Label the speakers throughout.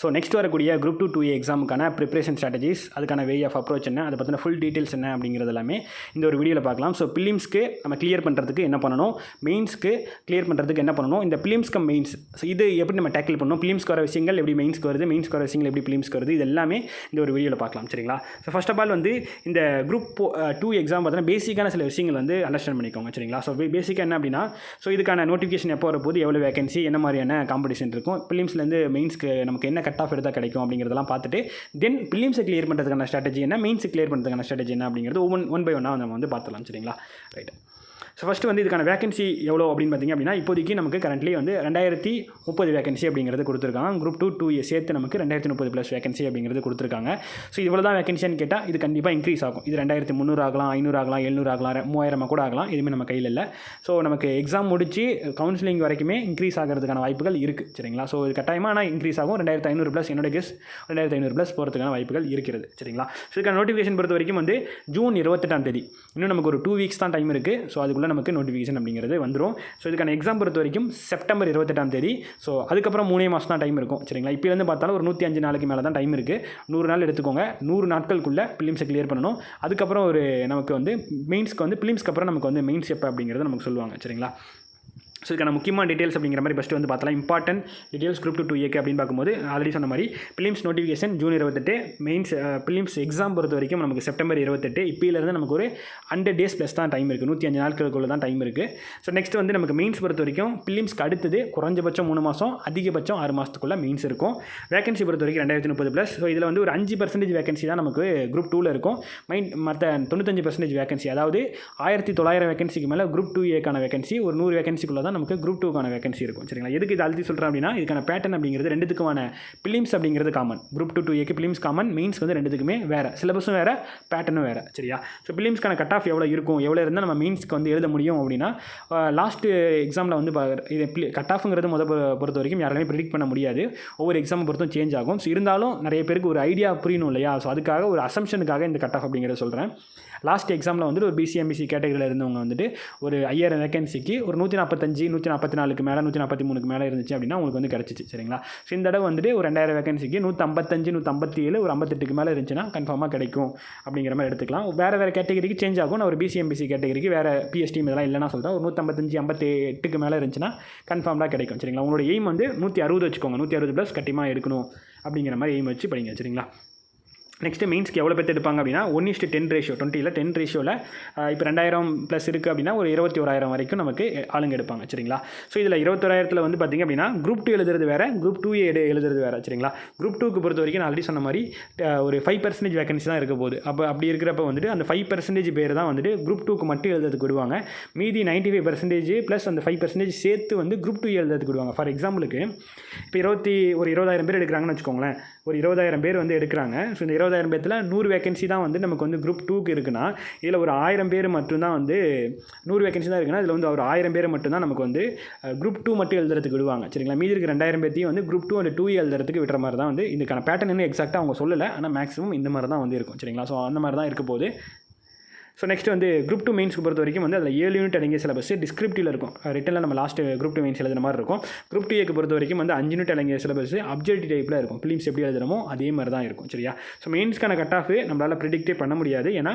Speaker 1: So next வரக்கூடிய group two two எக்ஸாமுக்கான preparation strategies அதுக்கான வே ஆஃப் அப்ரோச் என்ன அதை பற்றின ஃபுல் டீட்டெயில்ஸ் என்ன அப்படிங்கிறது எல்லாமே இந்த ஒரு வீடியோவில் பார்க்கலாம். ஸோ பிலிம்ஸ்க்கு நம்ம கிளியர் பண்ணுறதுக்கு என்ன பண்ணணும்? மெயின்ஸ்க்கு கிளியர் பண்ணுறதுக்கு என்ன பண்ணணும்? இந்த பிலிம்ஸ்க்கு மெயின்ஸ் ஸோ இது எப்படி நம்ம டேக்கிள் பண்ணணும்? பிலிம்ஸ்க்கு வர விஷயங்கள் எப்படி மெயின்ஸ்க்கு வருது? மெயின்ஸ்க்கு வர விஷயங்கள் எப்படி பிலிம்ஸ்க்கு வருது? இது எல்லாமே இந்த ஒரு வீடியோவில் பார்க்கலாம் சரிங்களா? ஸோ ஃபஸ்ட் ஆஃப் ஆல் வந்து இந்த குரூப் டூ எக்ஸாம் பார்த்தீங்கன்னா பேசிக்கான சில விஷயங்கள் வந்து அண்டர்ஸ்டாண்ட் பண்ணிக்கோங்க சரிங்களா? ஸோ பேசிக்காக என்ன அப்படின்னா ஸோ இதுக்கான நோட்டிஃபிகேஷன் எப்போ வரப்போது எவ்வளோ வேகன்சி என்ன மாதிரியான காம்படிஷன் இருக்கும்? பிலிம்ஸ்லேருந்து மெயின்ஸ்க்கு நமக்கு என்ன கட் ஆஃப் எடுத்தால் கிடைக்கும் அப்படிங்கிறதெல்லாம் பார்த்துட்டு தென் பிலிம்ஸை கிளியர் பண்ணுறதுக்கான ஸ்ட்ராட்டஜி என்ன? மெயின்ஸை கிளியர் பண்ணுறதுக்கான ஸ்ட்ராட்டஜி என்ன அப்படிங்கிறது ஒன் ஒன் பை ஒன்னாக நம்ம வந்து பார்த்துலாம் சரிங்களா? ரைட் ஸோ ஃபஸ்ட்டு வந்து இதுக்கான வேகன்சி எவ்வளோ அப்படின்னு பார்த்தீங்க அப்படின்னா இப்போதைக்கு நமக்கு கரண்ட்லி வந்து ரெண்டாயிரத்தி முப்பது வேகன்சி அப்படிங்கிறது கொடுத்துருக்காங்க. குரூப் டூ டூ சேர்த்து நமக்கு ரெண்டாயிரத்தி முப்பது ப்ளஸ் வேகன்சி அப்படிங்கிறது கொடுத்துருக்காங்க. ஸோ இவ்வளோ தான் வேகன்சின்னு கேட்டால் இது கண்டிப்பாக இன்க்ரீஸ் ஆகும். இது ரெண்டாயிரத்தி முந்நூறு ஆகலாம் ஐநூறு ஆகலாம் எழுநூறு ஆகலாம் மூவாயிரமாக கூட ஆகலாம். எதுவுமே நம்ம கையில் இல்லை. ஸோ நமக்கு எக்ஸாம் முடிச்சு கவுன்சிலிங் வரைக்குமே இன்க்ரீஸ் ஆகிறதுக்கான வாய்ப்புகள் இருக்குது சரிங்களா? ஸோ இது கட்டாயமாக ஆனால் இன்க்ரீஸ் ஆகும். ரெண்டாயிரத்தி ஐநூறு ப்ளஸ் என்னோட கெஸ் ரெண்டாயிரத்தி ஐநூறு ப்ளஸ் போகிறதுக்கான வாய்ப்புகள் இருக்கிறது. சரிங்களா? ஸோ இதுக்கான நோட்டிஃபிகேஷன் பொறுத்த வரைக்கும் வந்து ஜூன் இருபத்தெட்டாம் தேதி. இன்னும் நமக்கு ஒரு டூ வீக்ஸ் தான் டைம் இருக்குது ஸோ அதுக்குள்ளே நமக்கு நோட்டிஃபிகேஷன் அப்படிங்கிறது வந்துடும் ஸோ இதுக்கான எக்ஸாம் பொறுத்த வரைக்கும் செப்டம்பர் இருபத்தெட்டாம் தேதி. ஸோ அதுக்கப்புறம் மூணே மாதம் தான் டைம் இருக்கும். சரிங்களா? இப்போலேருந்து பார்த்தாலும் ஒரு நூற்றி அஞ்சு நாளைக்கு மேலே தான் டைம் இருக்குது நூறு நாள் எடுத்துக்கோங்க. நூறு நாட்களுக்குள்ளே பிலிம்ஸை கிளியர் பண்ணணும். அதுக்கப்புறம் ஒரு நமக்கு வந்து மெயின்ஸ்க்கு வந்து பிலிம்ஸ்க்கு அப்புறம் நமக்கு வந்து மெயின்ஸ் எப்போ அப்படிங்கிறத நமக்கு சொல்லுவாங்க. சரிங்களா? ஸோ இதுக்கான முக்கியமான டீட்டெயில்ஸ் அப்படிங்கிற மாதிரி ஃபஸ்ட்டு வந்து பார்த்தலாம். Important details group two two AK அப்படின்னு பார்க்கும்போது ஆல்ரெடி சொன்ன மாதிரி பிலிம்ஸ் நோட்டிஃபிகேஷன் ஜூன் இருபத்தெட்டு மெயின்ஸ் பிலிம்ஸ் எக்ஸாம் பொறுத்த வரைக்கும் நமக்கு செப்டம்பர் இருபத்தெட்டு இப்போயிலேருந்து நமக்கு ஒரு ஹண்ட்ரட் டேஸ் ப்ளஸ் தான் டைம் இருக்குது நூற்றி அஞ்சு நாட்களுக்குள்ள தான் டைம் இருக்குது ஸோ நெக்ஸ்ட் வந்து நமக்கு மெயின்ஸ் பொறுத்த வரைக்கும் பிலிம்ஸ்க்கு அடுத்தது குறைஞ்சபட்சம் மூணு மாதம் அதிகபட்சம் ஆறு மாதத்துக்குள்ள மெயின்ஸ் இருக்கும். வேகன்சி பொறுத்த வரைக்கும் ரெண்டாயிரத்தி முப்பது ப்ளஸ் ஸோ இதில் வந்து ஒரு அஞ்சு பர்சன்டேஜ் வேகன்சி தான் நமக்கு குரூப் டூவில் இருக்கும். மைண்ட் மற்ற தொண்ணூத்தஞ்சு பர்சன்டேஜ் வேகன்சி அதாவது ஆயிரத்தி தொள்ளாயிரம் வேகன்சிக்கு மேலே குரூப் டூ ஏக்கான வேகன்சி ஒரு நூறு வேகன்சிக்குள்ளே தான் நமக்கு குரூப் டூக்கான வேகன்சி இருக்கும். சரிங்களா? எதுக்கு இது அழுத்தி சொல்கிறேன் அப்படின்னா இதுக்கான பேட்டர்ன் அப்படிங்கிறது ரெண்டுத்துக்குமான பிலிம்ஸ் அப்படிங்கிறது காமன் குரூப் டூ டூ ஏக்கு பிலிம்ஸ் காமன் மீன்ஸ் வந்து ரெண்டுத்துக்குமே வேறு. சிலபஸும் வேறு பேட்டர்னும் வேறு. சரியா? ஸோ பிலிம்ஸ்க்கான கட் ஆஃப் எவ்வளோ இருக்கும்? எவ்வளோ இருந்தால் நம்ம மீன்ஸ்க்கு வந்து எழுத முடியும் அப்படின்னா லாஸ்ட்டு எக்ஸாமில் வந்து இது கட் ஆஃப்ங்கிறது முத பொறுத்த வரைக்கும் யாராலையும் ப்ரிடிக்ட் பண்ண முடியாது. ஒவ்வொரு எக்ஸாமை பொறுத்தும் சேஞ்ச் ஆகும். ஸோ இருந்தாலும் நிறைய பேருக்கு ஒரு ஐடியா புரியணும் இல்லையா? ஸோ அதுக்காக ஒரு அசம்ஷனுக்காக இந்த கட் ஆஃப் அப்படிங்கிறத சொல்கிறேன் லாஸ்ட் எக்ஸாமில் வந்துட்டு ஒரு பிசிஎம்பிசி கேட்டகரியில் இருந்தவங்க வந்துட்டு ஒரு ஐயாயிரம் வேகன்சிக்கு ஒரு நூற்றி நாற்பத்தஞ்சு நூற்றி நாற்பத்தி நாலுக்கு மேலே நூற்றி நாற்பத்தி மூணுக்கு மேலே இருந்துச்சு அப்படின்னா உங்களுக்கு வந்து கிடச்சிச்சு சரிங்களா? ஸோ இந்த தடவை வந்துட்டு ஒரு ரெண்டாயிரம் வேகன்சிக்கு நூற்றம்பத்தஞ்சு நூற்றம்பத்தி ஏழு ஒரு ஐம்பத்தெட்டுக்கு மேலே இருந்துச்சுன்னா கன்ஃபார்மாக கிடைக்கும் அப்படிங்கிற மாதிரி எடுத்துக்கலாம். வேறு வேறு கேட்டகரிக்கு சேஞ்ச் ஆகும். நான் ஒரு பிசிஎம்பிசி கேட்டகரிக்கு வேறு பிஎஸ்டி இதெல்லாம் இல்லைனா சொல்கிறேன் ஒரு நூற்றம்பத்தஞ்சு ஐம்பத்தி எட்டுக்கு மேலே இருந்துச்சுன்னா கன்ஃபார்மாக கிடைக்கும் சரிங்களா? உங்களோட எய்ம் வந்து நூற்றி அறுபது வச்சுக்கோங்க. நூற்றி அறுபது ப்ளஸ் கட்டிமாக எடுக்கணும் அப்படிங்கிற மாதிரி எய்ம் வச்சு படிங்க சரிங்களா? நெக்ஸ்ட்டு மெயின்ஸ்க்கு எவ்வளோ பேர் எடுப்பாங்க அப்படின்னா one is to ten ratio டுவெண்ட்டியில் டென் ரேஷியோவில் இப்போ ரெண்டாயிரம் ப்ளஸ் இருக்குது அப்படின்னா ஒரு இருபத்தி ஓராயிரம் வரைக்கும் நமக்கு ஆளுங்க எடுப்பாங்க சரிங்களா? ஸோ இதில் இருபத்தோராயிரத்தில் வந்து பார்த்திங்க அப்படின்னா குரூப் டூ எழுதுறது வேறு குரூப் டூ எடு எழுதுறது வேறு சரிங்களா? குரூப் டூக்கு பொறுத்த வரைக்கும் நான் ஆல்ரெடி சொன்ன மாதிரி ஒரு ஃபைவ் பர்சன்டேஜ் வேகன்சி தான் இருக்க போகுது. அப்போ அப்படி இருக்கிறப்ப வந்துட்டு அந்த ஃபைவ் பர்சன்டேஜ் பேர் தான் வந்துட்டு குரூப் டூக்கு மட்டும் எழுதுறதுக்கு விடுவாங்க. மீதி நைன்ட்டி ஃபைவ் பர்சன்டேஜ் ப்ளஸ் அந்த ஃபைவ் பர்சன்டேஜ் சேர்த்து வந்து குரூப் டூ எழுதுறதுக்கு விடுவாங்க. ஃபார் எக்ஸாம்பிளுக்கு இப்போ இருபத்தி ஒரு இருபதாயிரம் பேர் எடுக்கிறாங்கன்னு வச்சுக்கோங்களேன். ஒரு இருபதாயிரம் பேர் வந்து எடுக்கிறாங்க. ஸோ இந்த இருபதாயிரம் பேர்த்தில் நூறு வேகன்சி தான் வந்து நமக்கு வந்து குரூப் டூக்கு இருக்குன்னா இதில் ஒரு ஆயிரம் பேர் மட்டும்தான் வந்து நூறு வேகன்சி தான் இருக்குன்னா இதில் வந்து ஒரு ஆயிரம் பேர் மட்டும்தான் நமக்கு வந்து குரூப் டூ மட்டும் எழுதுறதுக்கு விடுவாங்க. சரிங்களா? மீதி இருக்க ரெண்டாயிரம் பேர்த்தையும் வந்து குரூப் டூ அண்ட் டூ எழுதுறதுக்கு விடுற மாதிரி தான் வந்து இதுக்கான பேட்டர்ன் இன்னும் எக்ஸாக்டாக அவங்க சொல்லலை. ஆனால் மேக்ஸிமம் இந்த மாதிரி தான் வந்து இருக்கும். சரிங்களா? ஸோ அந்த மாதிரி தான் இருக்க போது ஸோ நெக்ஸ்ட் வந்து குரூப் டூ மெயின்ஸ்க்கு பொறுத்த வரைக்கும் வந்து அதில் ஏழு யூனிட் அடங்கிய சிலபஸ் டிஸ்கிரிப்டிவில் இருக்கும். ரிட்டனில் நம்ம லாஸ்ட் குரூப் டூ மெயின்ஸ் எழுதுன மாதிரி இருக்கும். குரூப் டூ ஏக்கு பொறுத்த வரைக்கும் வந்து அஞ்சு யூனிட் அடங்கிய சிலபஸ் அப்ஜெக்டிவ் டைப்பில் இருக்கும். ஃபிலிம்ஸ் எப்படி எழுதுறமோ அதே மாதிரி தான் இருக்கும் சரியா? ஸோ மெயின்ஸ்க்கான கட் ஆஃப் நம்மளால் ப்ரிடிக்டே பண்ண முடியாது. ஏன்னா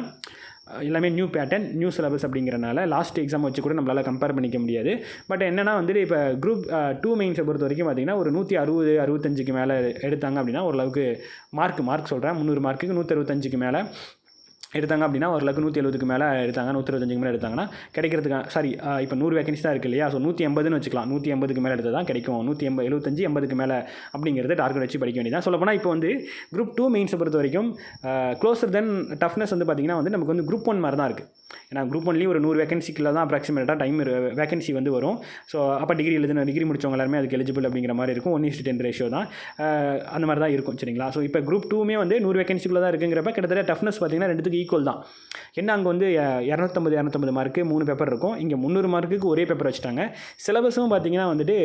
Speaker 1: எல்லாமே நியூ பேட்டர்ன் நியூ சிலபஸ் அப்படிங்கிறனால லாஸ்ட் எக்ஸாம் வச்சு கூட நம்மளால் கம்பேர் பண்ணிக்க முடியாது. பட் என்னென்னா வந்துட்டு இப்போ குரூப் டூ மெயின்ஸை பொறுத்த வரைக்கும் பார்த்தீங்கன்னா ஒரு நூற்றி அறுபது அறுபத்தஞ்சுக்கு மேலே எடுத்தாங்க அப்படின்னா ஓரளவுக்கு மார்க் மார்க் சொல்கிறேன் முந்நூறு மார்க்குக்கு நூற்றி அறுபத்தஞ்சுக்கு மேலே எடுத்தாங்க அப்படின்னா ஒரு லக்கு நூற்றி எழுபதுக்கு மேலே எடுத்தாங்க நூற்றி இருபத்தஞ்சுக்கு மேலே எடுத்தாங்கன்னா கிடைக்கிறதுக்கான சாரி இப்போ நூறு வேகன்சி தான் இருக்குது இல்லையா? ஸோ நூற்றி எண்பதுன்னு வச்சுக்கலாம். நூற்றி எண்பதுக்கு மேலே எடுத்தால் தான் கிடைக்கும். நூற்றி எண்பது எழுபத்தஞ்சு எண்பதுக்கு மேலே அப்படிங்கிறது டார்கெட் வச்சு படிக்க வேண்டியதான் சொல்லப்போனால் இப்போ வந்து குரூப் டூ மெயின்ஸை பொறுத்த வரைக்கும் க்ளோசர் தென் டஃப்னஸ் வந்து பார்த்திங்கன்னா வந்து நமக்கு வந்து குரூப் ஒன் மாதிரி தான் இருக்குது ஏன்னா குரூப் ஒன்லேயும் ஒரு நூறு வேகன்சிக்குள்ள தான் அப்ராக்சிமேட்டாக டைம் வேகன்சி வந்து வரும். ஸோ அப்போ டிகிரி எழுதுன டிகிரி முடிச்சவங்க எல்லாருமே அதுக்கு எலிஜிபிள் அப்படிங்கிற மாதிரி இருக்கும். ஒன் இஸ்ட் டென் ரேஷியோ தான். அந்த மாதிரி தான் இருக்கும் சரிங்களா? ஸோ இப்போ குரூப் டூமே வந்து நூறு வேகன்சிக்குள்ள தான் இருக்குங்கிறப்ப கிட்டத்தட்ட டஃப்னஸ் பார்த்தீங்கன்னா ரெண்டுத்துக்கு ஈக்குவல் தான். என்ன அங்கே வந்து இரநூத்தம்பது இரநூத்தம்பது மார்க்கு மூணு பேப்பர் இருக்கும். இங்கே முந்நூறு மார்க்குக்கு ஒரே பேப்பர் வச்சுட்டாங்க. சிலபஸும் பார்த்தீங்கன்னா வந்துட்டு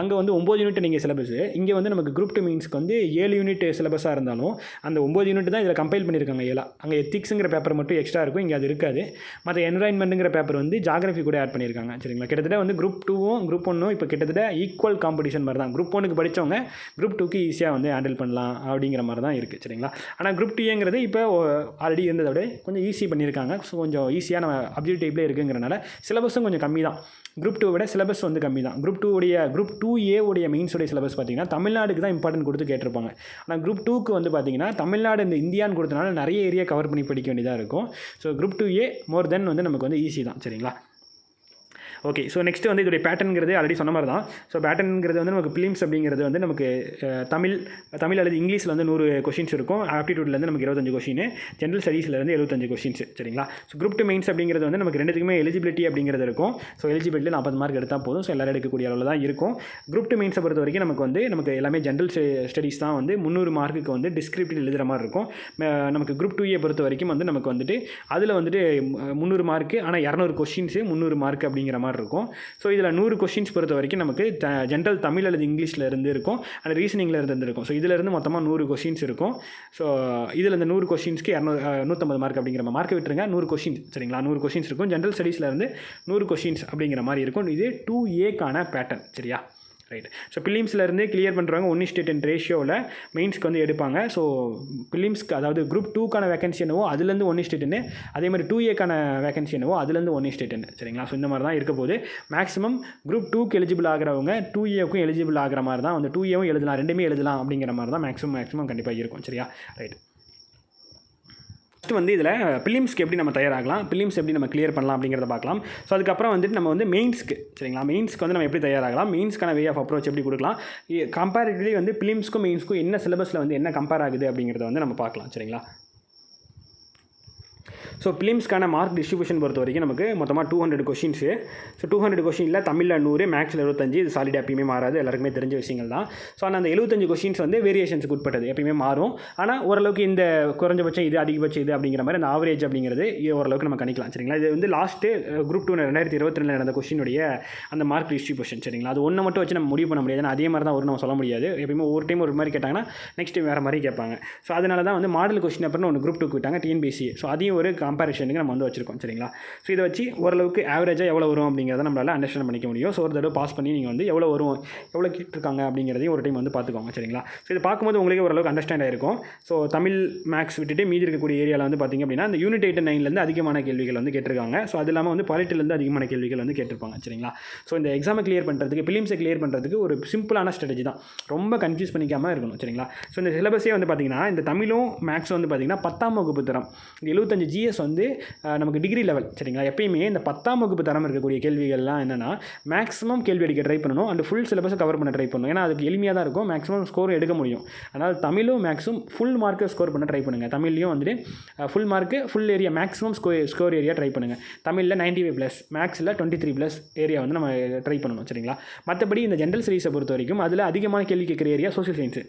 Speaker 1: அங்கே வந்து ஒம்பது யூனிட் நீங்கள் சிலபஸ் இங்கே வந்து நமக்கு குரூப் டூ மீன்ஸ்க்கு வந்து ஏழு யூனிட் சிலபஸாக இருந்தாலும் அந்த ஒம்பது யூனிட் தான் இதில் கம்பைல் பண்ணியிருக்காங்க ஏழா அங்கே எத்திக்ஸுங்கிற பேப்பர் மட்டும் எக்ஸ்ட்ரா இருக்கும். இங்கே அது இருக்காது. மற்ற என்வரான்மெண்ட்டுங்கிற பேப்பர் வந்து ஜாகிரஃபி கூட ஆட் பண்ணியிருக்காங்க சரிங்களா? கிட்டத்தட்ட வந்து குரூப் டூவும் குரூப் ஒன்றும் இப்போ கிட்டத்தட்ட ஈக்குவல் காம்படிஷன் மாதிரி தான். குரூப் ஒனுக்கு படித்தவங்க குரூப் டூக்கு ஈஸியாக வந்து ஹேண்டில் பண்ணலாம் அப்படிங்கிற மாதிரி தான் இருக்குது சரிங்களா? ஆனால் குரூப் டூங்கிறது இப்போ ஆல்ரெடி இருந்ததை விட கொஞ்சம் ஈஸி பண்ணியிருக்காங்க. ஸோ கொஞ்சம் ஈஸியாக நம்ம அப்ஜெக்ட் டைப்லேயே இருக்குங்கிறனால சிலபஸும் கொஞ்சம் கம்மி தான் குரூப் டூ விட சிலபஸ் வந்து கம்மி தான் குரூப் டூ உடைய குரூப் டூ ஏ உடைய மெயின்ஸுடைய சிலபஸ் பார்த்தீங்கன்னா தமிழ்நாடுக்கு தான் இம்பார்ட்டன்ட் கொடுத்து கேட்டிருப்பாங்க. ஆனால் குரூப் டூக்கு வந்து பார்த்திங்கன்னா தமிழ்நாடு இந்த இந்தியான்னு கொடுத்தனால நிறைய ஏரியா கவர் பண்ணி படிக்க வேண்டியதாக இருக்கும். So group two A more then வந்து நமக்கு வந்து ஈஸி தான். சரிங்களா? ஓகே ஸோ நெக்ஸ்ட் வந்து இதோடைய பேட்டர்ங்கிறது ஆல்ரெடி சொன்ன மாதிரி தான் ஸோ பேட்டர்ங்கிறது வந்து நமக்கு ஃபிலிம்ஸ் அப்படிங்கிறது வந்து நமக்கு தமிழ் தமிழ் அல்லது இங்கிலீஷில் வந்து நூறு கொஷின்ஸ் இருக்கும். ஆப்டிடியூட்லேருந்து நமக்கு இருபத்தஞ்சு கொஷின் ஜென்ரல் ஸ்டடீஸ்லேருந்து எழுபத்தஞ்சு கொஷின்ஸ் சரிங்களா? ஸோ குரூப் டூ மெயின்ஸ் அப்படிங்கிறது வந்து நமக்கு ரெண்டுத்துக்குமே எலிஜிபிலிட்டி அப்படிங்கிறது இருக்கும். ஸோ எலிஜிபிலிட்டி நாற்பது மார்க் எடுத்தால் போதும். ஸோ எல்லோரும் எடுக்கக்கூடிய அளவில் தான் இருக்கும். குரூப் டூ மெயின்ஸை பொறுத்த வரைக்கும் நமக்கு வந்து நமக்கு எல்லாமே ஜென்ரல் ஸ்டடீஸ் தான் வந்து முந்நூறு மார்க்குக்கு வந்து டிஸ்கிரிப்டிவ் எழுதுகிற மாதிரி இருக்கும். நமக்கு குரூப் டூ பொறுத்த வரைக்கும் வந்து நமக்கு வந்துட்டு அதில் வந்துட்டு முந்நூறு மார்க்கு ஆனால் இரநூறு கொஷின்ஸு முந்நூறு மார்க் அப்படிங்கிற மாதிரி இருக்கும். ஸோ இதில் நூறு கொஷின்ஸ் பொறுத்த வரைக்கும் நமக்கு த ஜென்ரல் தமிழ் அல்லது இங்கிலீஷில் இருந்து இருக்கும். அண்ட் ரீசனிங்கில் இருந்து இருக்கும் ஸோ இதிலிருந்து மொத்தமாக நூறு கொஷின்ஸ் இருக்கும். ஸோ இதில் இந்த நூறு கொஷின்ஸ்க்கு இரநூறு நூற்றம்பது மார்க் அப்படிங்கிற மார்க் விட்டுருங்க. நூறு கொஷின்ஸ் சரிங்களா? நூறு கொஷின்ஸ் இருக்கும். ஜென்ரல் ஸ்டடீஸில் இருந்து நூறு கொஷின்ஸ் அப்படிங்கிற மாதிரி இருக்கும். இது டூ ஏக்கான பேட்டர்ன் சரியா? ரைட் ஸோ பிலிம்ஸ்லேருந்து கிளியர் பண்ணுறவங்க ஒன் இஸ்டு டென் ரேஷியோவில் மெயின்ஸ்க்கு வந்து எடுப்பாங்க. ஸோ பிலிம்ஸ்க்கு அதாவது குரூப் டூக்கான வேகன்சி என்னவோ அதுலேருந்து ஒன் இஸ்டு டென்னு அதே மாதிரி டூ ஏக்கான வேகன்சி என்னவோ அதுலேருந்து ஒன் இஸ்டு டென் சரிங்களா? ஸோ இந்த மாதிரி தான் இருக்க போது மேக்ஸிமம் குரூப் டூக்கு எலிஜிபிள் ஆகிறவங்க டூ ஏக்கும் எலிஜிபிள் ஆகிற மாதிரி தான் வந்து டூ ஏவும் எழுதலாம் ரெண்டுமே எழுதலாம் அப்படிங்கிற மாதிரி தான் மேக்ஸிமம் மேக்ஸிமம் கண்டிப்பாக இருக்கும். சரியா? ரைட் ஃபஸ்ட்டு வந்து இதில் பிலிம்ஸ்க்கு எப்படி நம்ம தயாராகலாம் பிலிம்ஸ் எப்படி நம்ம கிளியர் பண்ணலாம் அப்படிங்கிறத பார்க்கலாம். ஸோ அதுக்கப்புறம் வந்துட்டு நம்ம வந்து மெயின்ஸ்க்கு சரிங்களா? மெயின்ஸ்க்கு வந்து நம்ம எப்படி தயாராகலாம்? மெயின்ஸ்க்கான வே ஆஃப் அப்ரோச் எப்படி கொடுக்கலாம்? கம்பேரிட்டிவ்லி வந்து பிலிம்ஸ்க்கும் மெயின்ஸ்க்கும் என்ன சிலபஸில் வந்து என்ன கம்பேர் ஆகுது அப்படிங்கிறத வந்து நம்ம பார்க்கலாம் சரிங்களா? ஸோ பிலிம்ஸ்க்கான மார்க் டிஸ்ட்ரிபியூஷன் பொறுத்த வரைக்கும் நமக்கு மொத்தமாக two hundred questions so two hundred கொஷினில் தமிழில் நூறு மேக்ஸில் எழுபத்தஞ்சு இது சாலிட் எப்பயுமே மாறாது. எல்லாருக்குமே தெரிஞ்ச விஷயங்கள் தான். ஸோ ஆனால் அந்த எழுபத்தஞ்சு கொஷின்ஸ் வந்து வேரியேஷன்ஸுக்கு உட்பட்டது எப்பயுமே மாறும். ஆனால் ஓரளவுக்கு இந்த குறைஞ்சபட்சம் இது அதிகபட்சம் இது அப்படிங்கிற மாதிரி அந்த ஆவரேஜ் அப்படிங்கிறது இது ஓரளவுக்கு நம்ம கணிக்கலாம். சரிங்களா? இது வந்து லாஸ்ட்டு குரூப் டூ ரெண்டாயிரத்தி இருபத்தி ரெண்டில் நடந்த கொஷினுடைய அந்த மார்க் டிஸ்ட்ரிபியூஷன் சரிங்களா? அது ஒன்று மட்டும் வச்சு நம்ம முடிவு பண்ண முடியாது. அதே மாதிரி தான் ஒரு நம்ம சொல்ல முடியாது. எப்பயுமே ஒரு டைம் ஒரு மாதிரி கேட்டாங்கன்னா நெக்ஸ்ட் டைம் வேறு மாதிரி கேட்பாங்க. ஸோ அதனால தான் வந்து மாடல் கொஷின் அப்புறம் ஒன்று குரூப் டூக்கு விட்டாங்க டிஎன்பிசி ஸோ அதையும் ஒரு கம்பேரிஷனுக்கு நம்ம வந்து வச்சுருக்கோம் சரிங்களா? ஸோ இதை வச்சு ஓரளவுக்கு ஆவரேஜாக எவ்வளோ வரும் அப்படிங்கிறத நம்மளால் அண்டர்ஸ்டாண்ட் பண்ணிக்க முடியும். ஸோ ஒரு தடவை பாஸ் பண்ணி நீங்கள் வந்து எவ்வளோ வரும் எவ்வளோ கேட்டிருக்காங்க அப்படிங்கிறதையும் ஒரு டைம் வந்து பார்த்துக்கோங்க சரிங்களா? ஸோ இதை பார்க்கும்போது உங்களுக்கு ஓரளவுக்கு அண்டர்ஸ்டாண்ட் ஆயிருக்கும். ஸோ தமிழ் மேக்ஸ் விட்டுட்டு மீதி இருக்கக்கூடிய ஏரியாவில் வந்து பார்த்திங்க அப்படின்னா அந்த யூனிட் எயிட் நைன்லேருந்து அதிகமான கேள்விகள் வந்து கேட்டிருக்காங்க. ஸோ அது இல்லாமல் வந்து பாலிட்டிலேருந்து அதிகமான கேள்விகள் வந்து கேட்டிருப்பாங்க சரிங்களா? ஸோ இந்த எக்ஸாமை கிளியர் பண்ணுறதுக்கு பிலிம்ஸை கிளியர் பண்ணுறதுக்கு ஒரு சிம்பிளான ஸ்ட்ராட்டஜி தான். ரொம்ப கன்ஃபியூஸ் பண்ணிக்காமல் இருக்கணும் சரிங்களா? ஸோ இந்த சிலபஸே வந்து பார்த்திங்கன்னா இந்த தமிழும் மேக்ஸும் வந்து பார்த்திங்கன்னா பத்தாம் வகுப்பு தரம். இந்த எழுபத்தஞ்சு ஜிஎஸ் வந்து நமக்கு டிகிரி லெவல் சரிங்களா? எப்பயுமே இந்த பத்தாம் வகுப்பு தரம் இருக்கக்கூடிய கேள்விகள்லாம் என்னென்னா மேக்ஸிமம் கேள்வி அடிக்க ட்ரை பண்ணணும். அண்ட் ஃபுல் சிலபஸை கவர் பண்ண ட்ரை பண்ணணும். ஏன்னா அதுக்கு எளிமையாக தான் இருக்கும். மேக்ஸிமம் ஸ்கோர் எடுக்க முடியும். அதனால் தமிழும் மேக்ஸும் ஃபுல் மார்க்கை ஸ்கோர் பண்ண ட்ரை பண்ணுங்கள் தமிழ்லையும் வந்துட்டு full mark full area maximum score score area try பண்ணுங்கள் தமிழில் நைன்டி ஃபைவ் ப்ளஸ் மேக்ஸில் டுவெண்ட்டி த்ரீ ப்ளஸ் ஏரியா வந்து நம்ம ட்ரை பண்ணணும் சரிங்களா? மற்றபடி இந்த ஜென்ரல் ஸ்டடீஸை பொறுத்த வரைக்கும் அதில் அதிகமான கேள்வி கேட்குற ஏரியா சோஷியல் சயின்ஸு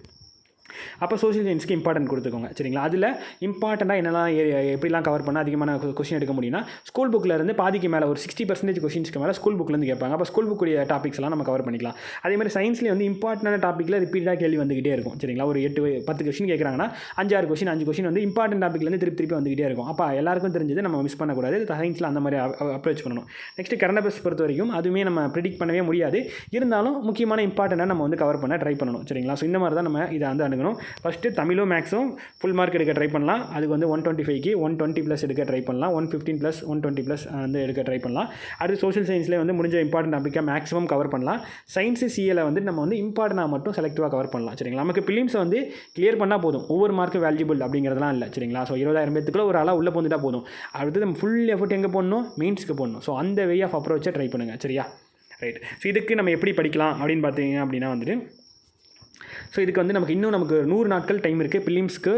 Speaker 1: அப்போ சோஷியல் சயின்ஸ்க்கு இம்பார்ட்டன்ட் கொடுத்துக்கோங்க. சரிங்களா? அதில் இம்பார்ட்டண்ட்டாக என்னெல்லாம் எப்படிலாம் கவர் பண்ணால் அதிகமான கொஷின் எடுக்க முடியும்னா ஸ்கூல் புக்கிலேருந்து பாதிக்கு மேலே ஒரு சிக்ஸ்டி பர்சன்டேஜ் கொஷின்ஸ்க்கு மேலே ஸ்கூல் புக்லேருந்து கேட்பாங்க. அப்போ ஸ்கூல் புக்குடைய டாபிக்ஸ் எல்லாம் நம்ம கவர் பண்ணிக்கலாம். அதே மாதிரி சயின்ஸ்லேயே வந்து இம்பார்ட்டண்டான டாப்பிக்கில் ரிப்பீட்டாக கேள்வி வந்துகிட்டே இருக்கும். சரிங்களா? ஒரு எட்டு பத்து கொஷின் கேட்குறாங்கன்னா அஞ்சாறு கொஷின் அஞ்சு கொஷின் வந்து இம்பார்ட்டன்ட் டாப்பிக்லேருந்து திருப்பி திருப்பி வந்துகிட்டே இருக்கும். அப்போ எல்லாருக்கும் தெரிஞ்சது நம்ம மிஸ் பண்ணக்கூடாது. சயின்ஸில் அந்த மாதிரி அப்ரோச் பண்ணணும். நெக்ஸ்ட் கரண்ட் அஃபேர்ஸ் பொறுத்த வரைக்கும் அதுவுமே நம்ம ப்ரிடிக் பண்ணவே முடியாது. இருந்தாலும் முக்கியமான இம்பார்ட்டண்ட்டாக நம்ம வந்து கவர் பண்ண ட்ரை பண்ணணும். சரிங்களா? ஸோ இந்த மாதிரி தான் நம்ம இதை வந்து அணுகணும். ஃபஸ்ட்டு தமிழும் மேக்ஸும் ஃபுல் மார்க் எடுக்க ட்ரை பண்ணலாம். அதுக்கு வந்து ஒன் டுவெண்ட்டி ஃபைவ்க்கு ஒன் டுவெண்ட்டி ப்ளஸ் எடுக்க ட்ரை பண்ணலாம். One fifteen plus one twenty plus வந்து எடுக்க ட்ரை பண்ணலாம். அடுத்து சோஷியல் சயின்ஸ்லேயே வந்து முடிஞ்ச இம்பார்ட்டன்ட் டாப்பிக்காக மேக்ஸிமம் கவர் பண்ணலாம். சயின்ஸு சிஏல வந்து நம்ம வந்து இம்பார்ட்டனாக மட்டும் செலக்டிவாக கவர் பண்ணலாம். சரிங்களா? நமக்கு பிலிம்ஸை வந்து கிளியர் பண்ணால் போதும். ஒவ்வொரு மார்க்கு வேல்யூபிள் அப்படிங்கிறதுலாம் இல்லை. சரிங்களா? ஸோ இருபதாயிரம் பேத்துக்குள்ள ஒரு ஆளாக உள்ளே போந்துட்டால் போதும். அடுத்து நம்ம ஃபுல் எஃபர்ட் எங்கே போடணும்? மெயின்ஸ்க்கு போடணும். ஸோ அந்த வே ஆஃப் அப்ரோச்சை ட்ரை பண்ணுங்கள் சரியா? ரைட் ஸோ இதுக்கு நம்ம எப்படி படிக்கலாம் அப்படின்னு பார்த்தீங்க அப்படின்னா வந்துட்டு ஸோ இதுக்கு வந்து நமக்கு இன்னும் நமக்கு நூறு நாட்கள் டைம் இருக்குது பிலிம்ஸ்க்கு